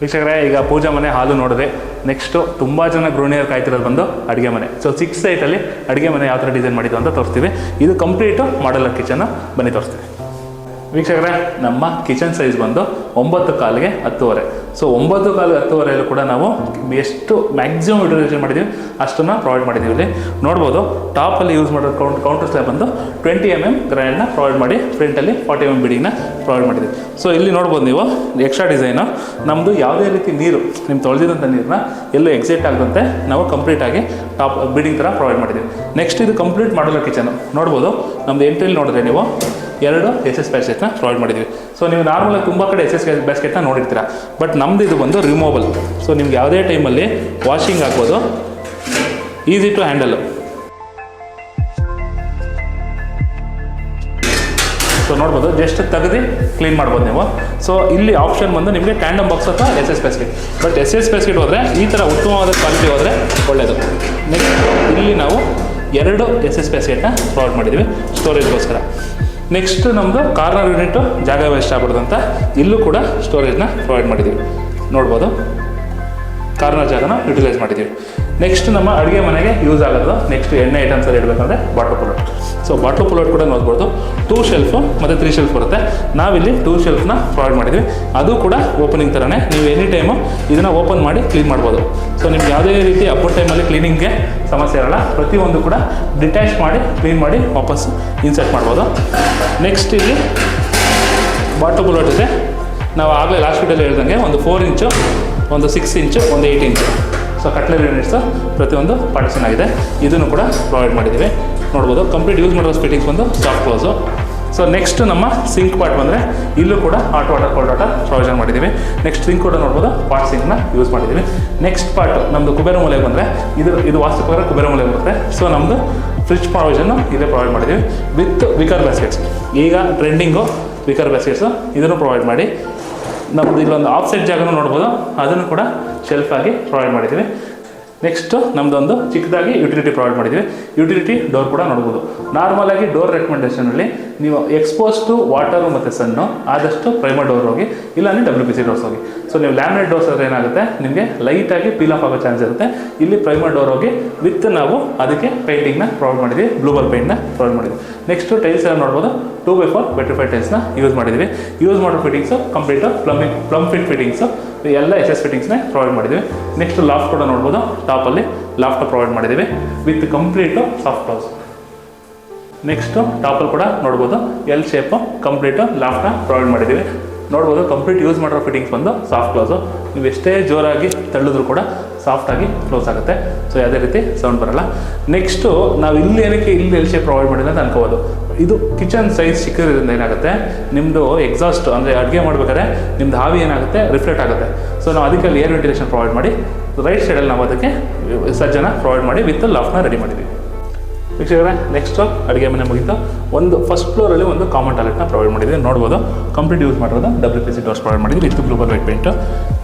ವೀಕ್ಷಕರೇ, ಈಗ ಪೂಜಾ ಮನೆ ಹಾಲು ನೋಡಿದೆ ನೆಕ್ಸ್ಟು ತುಂಬ ಜನ ಗೃಹಿಣಿಯರು ಕಾಯ್ತಿರೋದು ಬಂದು ಅಡುಗೆ ಮನೆ. ಸೊ ಸಿಕ್ಸ್ ಸೈಟಲ್ಲಿ ಅಡುಗೆ ಮನೆ ಯಾವ ಥರ ಡಿಸೈನ್ ಮಾಡಿದ್ದು ಅಂತ ತೋರಿಸ್ತೀವಿ. ಇದು ಕಂಪ್ಲೀಟು ಮಾಡಲ್ಲ ಕಿಚನ್ ಬನ್ನಿ ತೋರಿಸ್ತೀವಿ. ವೀಕ್ಷಕರೇ, ನಮ್ಮ ಕಿಚನ್ ಸೈಜ್ ಬಂದು ಒಂಬತ್ತು ಕಾಲಿಗೆ ಹತ್ತುವರೆ. ಸೊ ಒಂಬತ್ತು ಕಾಲು ಹತ್ತುವರೆಯಲ್ಲೂ ಕೂಡ ನಾವು ಎಷ್ಟು ಮ್ಯಾಕ್ಸಿಮಮ್ ಯುಟಿಲೈಸೇಷನ್ ಮಾಡಿದ್ದೀವಿ ಅಷ್ಟನ್ನು ಪ್ರೊವೈಡ್ ಮಾಡಿದ್ದೀವಿ ಇಲ್ಲಿ. ನೋಡ್ಬೋದು ಟಾಪಲ್ಲಿ ಯೂಸ್ ಮಾಡೋ ಕೌಂಟ್ ಕೌಂಟರ್ ಸ್ಲ್ಯಾಬ್ ಬಂದು ಟ್ವೆಂಟಿ ಎಂ ಎಂ ಗ್ರ್ಯಾಂಡ್ನ ಪ್ರೊವೈಡ್ ಮಾಡಿ ಫ್ರಂಟಲ್ಲಿ ಫಾರ್ಟಿ ಎಂ ಎಂ ಬಿಡಿಂಗ್ನ ಪ್ರೊವೈಡ್ ಮಾಡಿದ್ದೀವಿ ಸೊ ಇಲ್ಲಿ ನೋಡ್ಬೋದು ನೀವು ಎಕ್ಸ್ಟ್ರಾ ಡಿಸೈನು ನಮ್ಮದು ಯಾವುದೇ ರೀತಿ ನೀರು ನಿಮ್ಮ ತೊಳೆದಿರೋಂಥ ನೀರನ್ನ ಎಲ್ಲೂ ಎಕ್ಸಿಟ್ ಆಗದಂತೆ ನಾವು ಕಂಪ್ಲೀಟಾಗಿ ಟಾಪ್ ಬಿಡಿಂಗ್ ಥರ ಪ್ರೊವೈಡ್ ಮಾಡಿದ್ದೀವಿ ನೆಕ್ಸ್ಟ್ ಇದು ಕಂಪ್ಲೀಟ್ ಮಾಡಲ್ಲ ಕಿಚನ್ ನೋಡ್ಬೋದು ನಮ್ಮದು ಎಂಟ್ರಿಲಿ ನೋಡಿದ್ರೆ ನೀವು ಎರಡು ಎಸ್ ಎಸ್ ಬ್ಯಾಸ್ಕೆಟ್ನ ಪ್ರೊವೈಡ್ ಮಾಡಿದ್ದೀವಿ ಸೊ ನೀವು ನಾರ್ಮಲ್ ತುಂಬ ಕಡೆ ಎಸ್ ಎಸ್ ಬ್ಯಾಸ್ಕೆಟ್ನ ನೋಡಿರ್ತೀರ. ಬಟ್ ನಮ್ಮದು ಇದು ಬಂದು ರಿಮೂವಬಲ್ ಸೊ ನಿಮ್ಗೆ ಯಾವುದೇ ಟೈಮಲ್ಲಿ ವಾಷಿಂಗ್ ಹಾಕ್ಬೋದು ಈಸಿ ಟು ಹ್ಯಾಂಡಲ್ ಸೊ ನೋಡ್ಬೋದು ಜಸ್ಟ್ ತೆಗೆದು ಕ್ಲೀನ್ ಮಾಡ್ಬೋದು ನೀವು. ಸೊ ಇಲ್ಲಿ ಆಪ್ಷನ್ ಬಂದು ನಿಮಗೆ ಟ್ಯಾಂಡಮ್ ಬಾಕ್ಸ್ ಅಥವಾ S S basket but S S basket ಹೋದರೆ ಈ ಥರ ಉತ್ತಮವಾದ ಕ್ವಾಲಿಟಿ ಹೋದರೆ ಒಳ್ಳೆಯದು ನೆಕ್ಸ್ಟ್ ಇಲ್ಲಿ ನಾವು ಎರಡು ಎಸ್ ಎಸ್ ಬ್ಯಾಸ್ಕೆಟ್ನ ಪ್ರೊವೈಡ್ ಮಾಡಿದ್ದೀವಿ ಸ್ಟೋರೇಜ್ಗೋಸ್ಕರ ನೆಕ್ಸ್ಟ್ ನಮ್ಮದು ಕಾರ್ನರ್ ಯೂನಿಟ್ ಜಾಗ ವೇಸ್ಟ್ ಆಗ್ಬಾರ್ದು ಅಂತ ಇಲ್ಲೂ ಕೂಡ ಸ್ಟೋರೇಜ್ನ ಪ್ರೊವೈಡ್ ಮಾಡಿದ್ದೀವಿ. ನೋಡ್ಬೋದು. ಕಾರ್ನರ್ ಜಾಗನ ಯುಟಿಲೈಸ್ ಮಾಡಿದ್ದೀವಿ. ನೆಕ್ಸ್ಟ್ ನಮ್ಮ ಅಡುಗೆ ಮನೆಗೆ ಯೂಸ್ ಆಗೋದು. ನೆಕ್ಸ್ಟ್ ಎಣ್ಣೆ ಐಟಮ್ಸ್ ಅಲ್ಲಿ ಇಡಬೇಕಂದ್ರೆ bottle pullout so bottle pullout ಕೂಡ ನೋಡ್ಬೋದು. ಟೂ ಶೆಲ್ಫು ಮತ್ತು ತ್ರೀ ಶೆಲ್ಫ್ ಬರುತ್ತೆ. ನಾವಿಲ್ಲಿ ಟೂ ಶೆಲ್ಫ್ನ ಪ್ರೊವೈಡ್ ಮಾಡಿದ್ವಿ ಅದು ಕೂಡ ಓಪನಿಂಗ್ ಥರನೇ ನೀವು ಎನಿ ಟೈಮು ಇದನ್ನು ಓಪನ್ ಮಾಡಿ ಕ್ಲೀನ್ ಮಾಡ್ಬೋದು. ಸೊ ನಿಮ್ಗೆ ಯಾವುದೇ ರೀತಿ ಅಪ್ಪರ್ ಟೈಮಲ್ಲಿ ಕ್ಲೀನಿಂಗ್ಗೆ ಸಮಸ್ಯೆ ಇರಲ್ಲ. ಪ್ರತಿಯೊಂದು ಕೂಡ ಡಿಟ್ಯಾಚ್ ಮಾಡಿ ಕ್ಲೀನ್ ಮಾಡಿ ವಾಪಸ್ ಇನ್ಸರ್ಟ್ ಮಾಡ್ಬೋದು. ನೆಕ್ಸ್ಟ್ ಇಲ್ಲಿ ಬಾಟು ಬುಲೆಟ್ ಇದೆ. ನಾವು ಆಗಲೇ ಲಾಸ್ಟ್ ವೀಡಿಯೋಲಿ ಹೇಳ್ದಂಗೆ ಒಂದು ಫೋರ್ ಇಂಚು ಒಂದು ಸಿಕ್ಸ್ ಇಂಚು ಒಂದು eight inch so cutlery units ಪ್ರತಿಯೊಂದು ಪಾರ್ಟಿಷನ್ ಆಗಿದೆ. ಇದನ್ನು ಕೂಡ ಪ್ರೊವೈಡ್ ಮಾಡಿದ್ದೀವಿ. ನೋಡ್ಬೋದು ಕಂಪ್ಲೀಟ್ ಯೂಸ್ ಮಾಡೋ ಫಿಟ್ಟಿಂಗ್ಸ್ ಬಂದು ಸಾಫ್ಟ್ ಕ್ಲೋಸು ಸೊ ನೆಕ್ಸ್ಟ್ ನಮ್ಮ ಸಿಂಕ್ ಪಾರ್ಟ್ ಬಂದರೆ ಇಲ್ಲೂ ಕೂಡ hot water cold water provision ಮಾಡಿದ್ದೀವಿ. ನೆಕ್ಸ್ಟ್ ಸಿಂಕ್ ಕೂಡ ನೋಡ್ಬೋದು ಪಾಟ್ ಸಿಂಕ್ನ ಯೂಸ್ ಮಾಡಿದ್ದೀವಿ. ನೆಕ್ಸ್ಟ್ ಪಾರ್ಟ್ ನಮ್ಮದು ಕುಬೇರ ಮೂಲೆ ಬಂದರೆ ಇದು ಇದು ವಾಸ್ತು ಪ್ರಕಾರ ಕುಬೇರ ಮೂಲೆ ಬರುತ್ತೆ. ಸೊ ನಮ್ಮದು ಫ್ರಿಜ್ ಪ್ರಾವಿಷನ್ನು ಇದೇ ಪ್ರೊವೈಡ್ ಮಾಡಿದ್ದೀವಿ. ವಿತ್ ವಿಕರ್ ಬ್ಯಾಸ್ಕೆಟ್ಸ್ ಈಗ ಟ್ರೆಂಡಿಂಗು ವಿಕರ್ ಬ್ಯಾಸ್ಕೆಟ್ಸು ಇದನ್ನು ಪ್ರೊವೈಡ್ ಮಾಡಿ. ನಮ್ಮದು ಇಲ್ಲೊಂದು ಆಫ್ ಸೈಡ್ ಜಾಗನೂ ನೋಡ್ಬೋದು, ಅದನ್ನು ಕೂಡ ಶೆಲ್ಫ್ ಆಗಿ ಪ್ರೊವೈಡ್ ಮಾಡಿದ್ದೀವಿ. ನೆಕ್ಸ್ಟು ನಮ್ಮದೊಂದು ಚಿಕ್ಕದಾಗಿ ಯುಟಿಲಿಟಿ ಪ್ರೊವೈಡ್ ಮಾಡಿದ್ದೀವಿ ಯುಟಿಲಿಟಿ ಡೋರ್ ಕೂಡ ನೋಡ್ಬೋದು. ನಾರ್ಮಲ್ ಆಗಿ ಡೋರ್ ರೆಕಮೆಂಡೇಷನಲ್ಲಿ ನೀವು ಎಕ್ಸ್ಪೋಸ್ ಟು ವಾಟರು ಮತ್ತು ಸಣ್ಣು ಆದಷ್ಟು ಪ್ರೈಮರ್ ಡೋರ್ ಹೋಗಿ ಇಲ್ಲಾಂದರೆ ಡಬ್ಲ್ಯೂ ಪಿ ಸಿ ಡೋರ್ಸ್ ಹೋಗಿ. ಸೊ ನೀವು ಲ್ಯಾಮಿನೇಟ್ ಡೋರ್ಸ್ ಆದರೆ ಏನಾಗುತ್ತೆ? ನಿಮಗೆ ಲೈಟಾಗಿ ಪೀಲ್ ಆಫ್ ಆಗೋ ಚಾನ್ಸ್ ಇರುತ್ತೆ. ಇಲ್ಲಿ ಪ್ರೈಮರ್ ಡೋರ್ ಹೋಗಿ ವಿತ್ ನಾವು ಅದಕ್ಕೆ ಪೇಂಟಿಂಗ್ನ ಪ್ರೊವೈಡ್ ಮಾಡಿದ್ವಿ. ಬ್ಲೂಬಲ್ ಪೇಂಟ್ನ ಪ್ರೊವೈಡ್ ಮಾಡಿದ್ವಿ. ನೆಕ್ಸ್ಟು ಟೈಲ್ಸ್ ಎಲ್ಲ ನೋಡ್ಬೋದು. ಟೂ ಬೈ ಫೋರ್ ಬೆಟ್ರಿಫೈಡ್ ಟೈಲ್ಸ್ನ ಯೂಸ್ ಮಾಡಿದ್ವಿ. ಯೂಸ್ ಮಾಡೋ fittings complete plumbing plum fit fittings ಎಲ್ಲ ಎಸ್ ಎಸ್ ಫಿಟ್ಟಿಂಗ್ಸ್ನೇ ಪ್ರೊವೈಡ್ ಮಾಡಿದ್ದೀವಿ ನೆಕ್ಸ್ಟ್ ಲಾಫ್ಟ್ ಕೂಡ ನೋಡ್ಬೋದು. ಟಾಪಲ್ಲಿ ಲಾಫ್ಟ್ ಪ್ರೊವೈಡ್ ಮಾಡಿದ್ದೀವಿ with complete soft close next ಟಾಪಲ್ಲಿ ಕೂಡ ನೋಡ್ಬೋದು. ಎಲ್ ಶೇಪು ಕಂಪ್ಲೀಟು ಲಾಫ್ಟ್ನ ಪ್ರೊವೈಡ್ ಮಾಡಿದ್ದೀವಿ. ನೋಡ್ಬೋದು ಕಂಪ್ಲೀಟ್ ಯೂಸ್ ಮಾಡಿರೋ ಫಿಟ್ಟಿಂಗ್ಸ್ ಬಂದು ಸಾಫ್ಟ್ ಕ್ಲೋಸು ನೀವು ಎಷ್ಟೇ ಜೋರಾಗಿ ತಳ್ಳಿದ್ರು ಕೂಡ ಸಾಫ್ಟಾಗಿ ಕ್ಲೋಸ್ ಆಗುತ್ತೆ. ಸೊ ಯಾವುದೇ ರೀತಿ ಸೌಂಡ್ ಬರಲ್ಲ. ನೆಕ್ಸ್ಟು ನಾವು ಇಲ್ಲಿ ಏನಕ್ಕೆ ಇಲ್ಲಿ ಎಲ್ ಶೇಪ್ ಪ್ರೊವೈಡ್ ಮಾಡಿಲ್ಲ ಅಂತ ಅನ್ಕೋಬೋದು. ಇದು ಕಿಚನ್ ಸೈಜ್ ಚಿಕ್ಕದ್ರಿಂದ ಏನಾಗುತ್ತೆ? ನಿಮ್ಮದು ಎಕ್ಸಾಸ್ಟ್ ಅಂದರೆ ಅಡುಗೆ ಮಾಡ್ಬೇಕಾದ್ರೆ ನಿಮ್ಮದು ಹಾವಿ ಏನಾಗುತ್ತೆ? ರಿಫ್ಲೆಕ್ಟ್ ಆಗುತ್ತೆ. ಸೊ ನಾವು ಅದಕ್ಕೆ ಅಲ್ಲಿ ಏರ್ ವೆಂಟಿಲೇಷನ್ ಪ್ರೊವೈಡ್ ಮಾಡಿ. ರೈಟ್ ಸೈಡಲ್ಲಿ ನಾವು ಅದಕ್ಕೆ ಸಜ್ಜನ ಪ್ರೊವೈಡ್ ಮಾಡಿ ವಿತ್ ಲಫ್ನ ರೆಡಿ ಮಾಡಿದ್ದೀವಿ ವೀಕ್ಷಕರೇ ನೆಕ್ಸ್ಟು ಅಡುಗೆ ಮನೆ ಮುಗಿತು. ಒಂದು ಫಸ್ಟ್ ಫ್ಲೋರಲ್ಲಿ ಒಂದು ಕಾಮನ್ ಟಾಯ್ಲೆಟ್ನ ಪ್ರೊವೈಡ್ ಮಾಡಿದ್ದೀವಿ ನೋಡ್ಬೋದು. ಕಂಪ್ಲೀಟ್ ಯೂಸ್ ಮಾಡಿರೋದು W P C doors provide ಮಾಡಿದ್ವಿ. With global white paint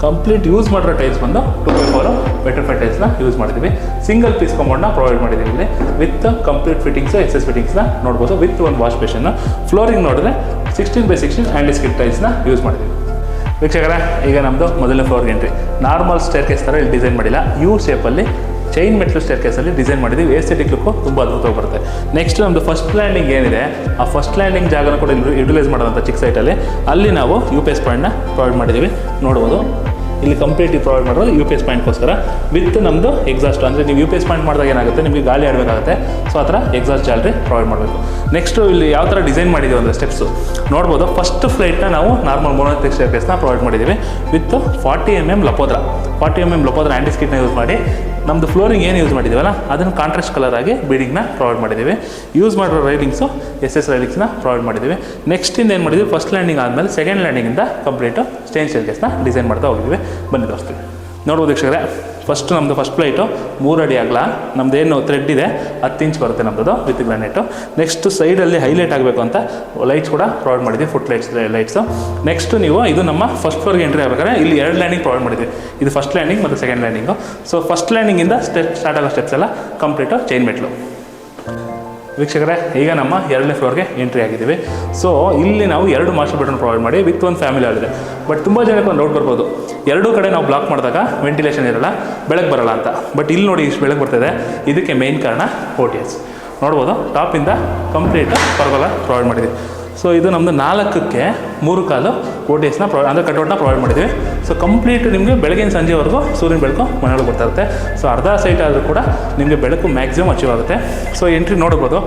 complete use ಮಾಡಿರೋ ಟೈಲ್ಸ್ ಬಂದು ಟು ಬೈ ಫೋರು ಬೆಟರ್ಫೈ ಟೈಲ್ಸ್ನ ಯೂಸ್ ಮಾಡಿದ್ದೀವಿ ಸಿಂಗಲ್ ಪೀಸ್ ಕಾಂಪೌಂಡ್ನ ಪ್ರೊವೈಡ್ ಮಾಡಿದ್ದೀವಿ ಇಲ್ಲಿ ವಿತ್ ಕಂಪ್ಲೀಟ್ ಫಿಟ್ಟಿಂಗ್ಸ್ ಎಕ್ಸಸ್ ಫಿಟ್ಟಿಂಗ್ಸ್ನ ನೋಡ್ಬೋದು. ವಿತ್ ಒಂದು ವಾಶ್ ಬೇಷನ್ ಫ್ಲೋರಿಂಗ್ ನೋಡಿದ್ರೆ sixteen by sixteen and skirt ಟೈಲ್ಸ್ನ use ಮಾಡಿದ್ದೀವಿ ವೀಕ್ಷಕರೇ, ಈಗ ನಮ್ಮದು ಮೊದಲನೇ ಫ್ಲೋರ್ಗೆ ಎಂಟ್ರಿ ನಾರ್ಮಲ್ ಸ್ಟೇರ್ ಕೇಸ್ ಥರ ಇಲ್ಲಿ ಡಿಸೈನ್ ಮಾಡಿಲ್ಲ. ಯು ಶೇಪಲ್ಲಿ ಚೈನ್ ಮೆಟ್ಲು ಸ್ಟೇರ್ ಕೇಸಲ್ಲಿ ಡಿಸೈನ್ ಮಾಡಿದ್ದೀವಿ ಏಸ್ಥೆಟಿಕ್ ಲುಕ್ಕು ತುಂಬ ಅದ್ಭುತವಾಗಿ ಬರುತ್ತೆ. ನೆಕ್ಸ್ಟ್ ನಮ್ಮದು ಫಸ್ಟ್ ಲ್ಯಾಂಡಿಂಗ್ ಏನಿದೆ, ಆ ಫಸ್ಟ್ ಲ್ಯಾಂಡಿಂಗ್ ಜಾಗನ ಕೂಡ ಇಲ್ಲಿ ಯುಟಿಲೈಸ್ ಮಾಡೋದಂಥ ಚಿಕ್ಕ ಸೈಟಲ್ಲಿ ಅಲ್ಲಿ. ನಾವು ಯು ಪಿ ಎಸ್ ಪಾಯಿಂಟ್ನ ಪ್ರೊವೈಡ್ ಮಾಡಿದ್ದೀವಿ. ನೋಡ್ಬೋದು. ಇಲ್ಲಿ ಕಂಪ್ಲೀಟ್ಲಿ ಪ್ರೊವೈಡ್ ಮಾಡೋದು ಯು ಪಿ ಎಸ್ ಪಾಯಿಂಟ್ಗೋಸ್ಕರ ವಿತ್ ನಮ್ಮದು ಎಕ್ಸಾಸ್ಟ್ ಅಂದರೆ ನೀವು ಯು ಪಿ ಎಸ್ ಪಾಯಿಂಟ್ ಮಾಡಿದಾಗ ಏನಾಗುತ್ತೆ? ನಿಮಗೆ ಗಾಳಿ ಆಡಬೇಕಾಗುತ್ತೆ. ಸೊ ಆ ಥರ ಎಕ್ಸಾಸ್ಟ್ ಜಾಲರಿ ಪ್ರೊವೈಡ್ ಮಾಡಬೇಕು. ನೆಕ್ಸ್ಟು ಇಲ್ಲಿ ಯಾವ ಥರ ಡಿಸೈನ್ ಮಾಡಿದ್ದೀವಿ ಅಂದರೆ ಸ್ಟೆಪ್ಸು ನೋಡ್ಬೋದು ಫಸ್ಟ್ ಫ್ಲೈಟ್ನ ನಾವು ನಾರ್ಮಲ್ ಮೋನೋಥಿಕ್ ಸ್ಟೇರ್ಕೇಸ್ನ ಪ್ರೊವೈಡ್ ಮಾಡಿದ್ದೀವಿ. ವಿತ್ ಫಾರ್ಟಿ ಎಂ ಎಂ ಲಪೋದ್ರ ಫಾರ್ಟಿ ಎಂ ಎಂ ಲಪೋದ್ರ ಆ್ಯಂಟಿಸ್ಕಿಟ್ನ ಯೂಸ್ ಮಾಡಿ ನಮ್ಮದು ಫ್ಲೋರಿಂಗ್ ಏನು ಯೂಸ್ ಮಾಡಿದ್ದೀವಲ್ಲ, ಅದನ್ನು ಕಾಂಟ್ರಾಸ್ಟ್ ಕಲರ್ ಆಗಿ ಬೀಡಿಂಗ್ನ ಪ್ರೊವೈಡ್ ಮಾಡಿದ್ದೀವಿ. ಯೂಸ್ ಮಾಡಿರೋ ರೈಲಿಂಗ್ಸು ಎಸ್ ಎಸ್ ರೈಲಿಂಗ್ಸ್ನ ಪ್ರೊವೈಡ್ ಮಾಡಿದ್ದೀವಿ. ನೆಕ್ಸ್ಟಿಂದ ಏನು ಮಾಡಿದ್ವಿ ಫಸ್ಟ್ ಲ್ಯಾಂಡಿಂಗ್ ಆದಮೇಲೆ ಸೆಕೆಂಡ್ ಲ್ಯಾಂಡಿಂಗಿಂದ ಕಂಪ್ಲೀಟು ಸ್ಟೇನ್ ಕೇಸ್ನ ಡಿಸೈನ್ ಮಾಡ್ತಾ ಹೋಗಿದ್ವಿ. ಬನ್ನಿ ತೋರಿಸ್ತೀವಿ ನೋಡ್ಬೋದು ವೀಕ್ಷಕರೇ ಫಸ್ಟ್ ನಮ್ಮದು ಫಸ್ಟ್ ಪ್ಲೇಟು ಮೂರು ಅಡಿ ಆಗಲ್ಲ ನಮ್ದು ಏನು ಥ್ರೆಡ್ ಇದೆ, ಹತ್ತು ಇಂಚ್ ಬರುತ್ತೆ ನಮ್ಮದು ವಿತ್ ಗ್ರಾನೈಟು ನೆಕ್ಸ್ಟ್ ಸೈಡಲ್ಲಿ ಹೈಲೈಟ್ ಆಗಬೇಕು ಅಂತ ಲೈಟ್ಸ್ ಕೂಡ ಪ್ರೊವೈಡ್ ಮಾಡಿದ್ವಿ ಫುಟ್ ಲೈಟ್ಸ್ ಲೈಟ್ಸು ನೆಕ್ಸ್ಟ್ ನೀವು ಇದು ನಮ್ಮ ಫಸ್ಟ್ ಫ್ಲೋರ್ಗೆ ಎಂಟ್ರಿ ಆಗಬೇಕಾದ್ರೆ ಇಲ್ಲಿ ಎರಡು ಲ್ಯಾಂಡಿಂಗ್ ಪ್ರೊವೈಡ್ ಮಾಡಿದ್ವಿ. ಇದು ಫಸ್ಟ್ ಲ್ಯಾಂಡಿಂಗ್ ಮತ್ತು ಸೆಕೆಂಡ್ ಲ್ಯಾಂಡಿಂಗು ಸೊ ಫಸ್ಟ್ ಲ್ಯಾಂಡಿಂಗಿಂದ ಸ್ಟೆಪ್ ಸ್ಟಾರ್ಟ್ ಆಗೋ ಸ್ಟೆಪ್ಸ್ ಎಲ್ಲ ಕಂಪ್ಲೀಟು ಚೈನ್ ಮೆಟ್ಲು ವೀಕ್ಷಕರೇ, ಈಗ ನಮ್ಮ ಎರಡನೇ ಫ್ಲೋರ್ಗೆ ಎಂಟ್ರಿ ಆಗಿದ್ದೀವಿ. ಸೊ ಇಲ್ಲಿ ನಾವು ಎರಡು ಮಾಸ್ಟರ್ ಬೆಡ್ರೂಮ್ ಪ್ರೊವೈಡ್ ಮಾಡಿ ವಿತ್ ಒಂದು ಫ್ಯಾಮಿಲಿ ಆಗಿದೆ ಬಟ್ ತುಂಬ ಜನಕ್ಕೆ ಒಂದು ಡೌಟ್ ಬರ್ಬೋದು. ಎರಡೂ ಕಡೆ ನಾವು ಬ್ಲಾಕ್ ಮಾಡಿದಾಗ ವೆಂಟಿಲೇಷನ್ ಇರಲ್ಲ ಬೆಳಗ್ಗೆ ಬರಲ್ಲ ಅಂತ. ಬಟ್ ಇಲ್ಲಿ ನೋಡಿ ಇಷ್ಟು ಬೆಳಗ್ಗೆ ಬರ್ತಿದೆ. ಇದಕ್ಕೆ ಮೇಯ್ನ್ ಕಾರಣ ಓ ಟಿ ಎಸ್ ನೋಡ್ಬೋದು ಟಾಪಿಂದ ಕಂಪ್ಲೀಟ್ ಪರ್ಗೋಲ ಪ್ರೊವೈಡ್ ಮಾಡಿದ್ದೀವಿ. ಸೊ ಇದು ನಮ್ಮದು ನಾಲ್ಕಕ್ಕೆ ಮೂರು ಕಾಲು ಓ ಟಿ ಎಸ್ನ ಪ್ರೊ ಅಂದರೆ ಕಟೌಟ್ನ ಪ್ರೊವೈಡ್ ಮಾಡಿದ್ವಿ ಸೊ ಕಂಪ್ಲೀಟ್ ನಿಮಗೆ ಬೆಳಗಿನ ಸಂಜೆವರೆಗೂ ಸೂರ್ಯನ ಬೆಳಕು ಮನೆಯೊಳಗೆ ಬರ್ತಾ ಇರುತ್ತೆ. ಸೊ ಅರ್ಧ ಸೈಟ್ ಆದರೂ ಕೂಡ ನಿಮಗೆ ಬೆಳಕು ಮ್ಯಾಕ್ಸಿಮಮ್ ಅಚೀವ್ ಆಗುತ್ತೆ. ಸೊ ಎಂಟ್ರಿ ನೋಡ್ಬೋದು.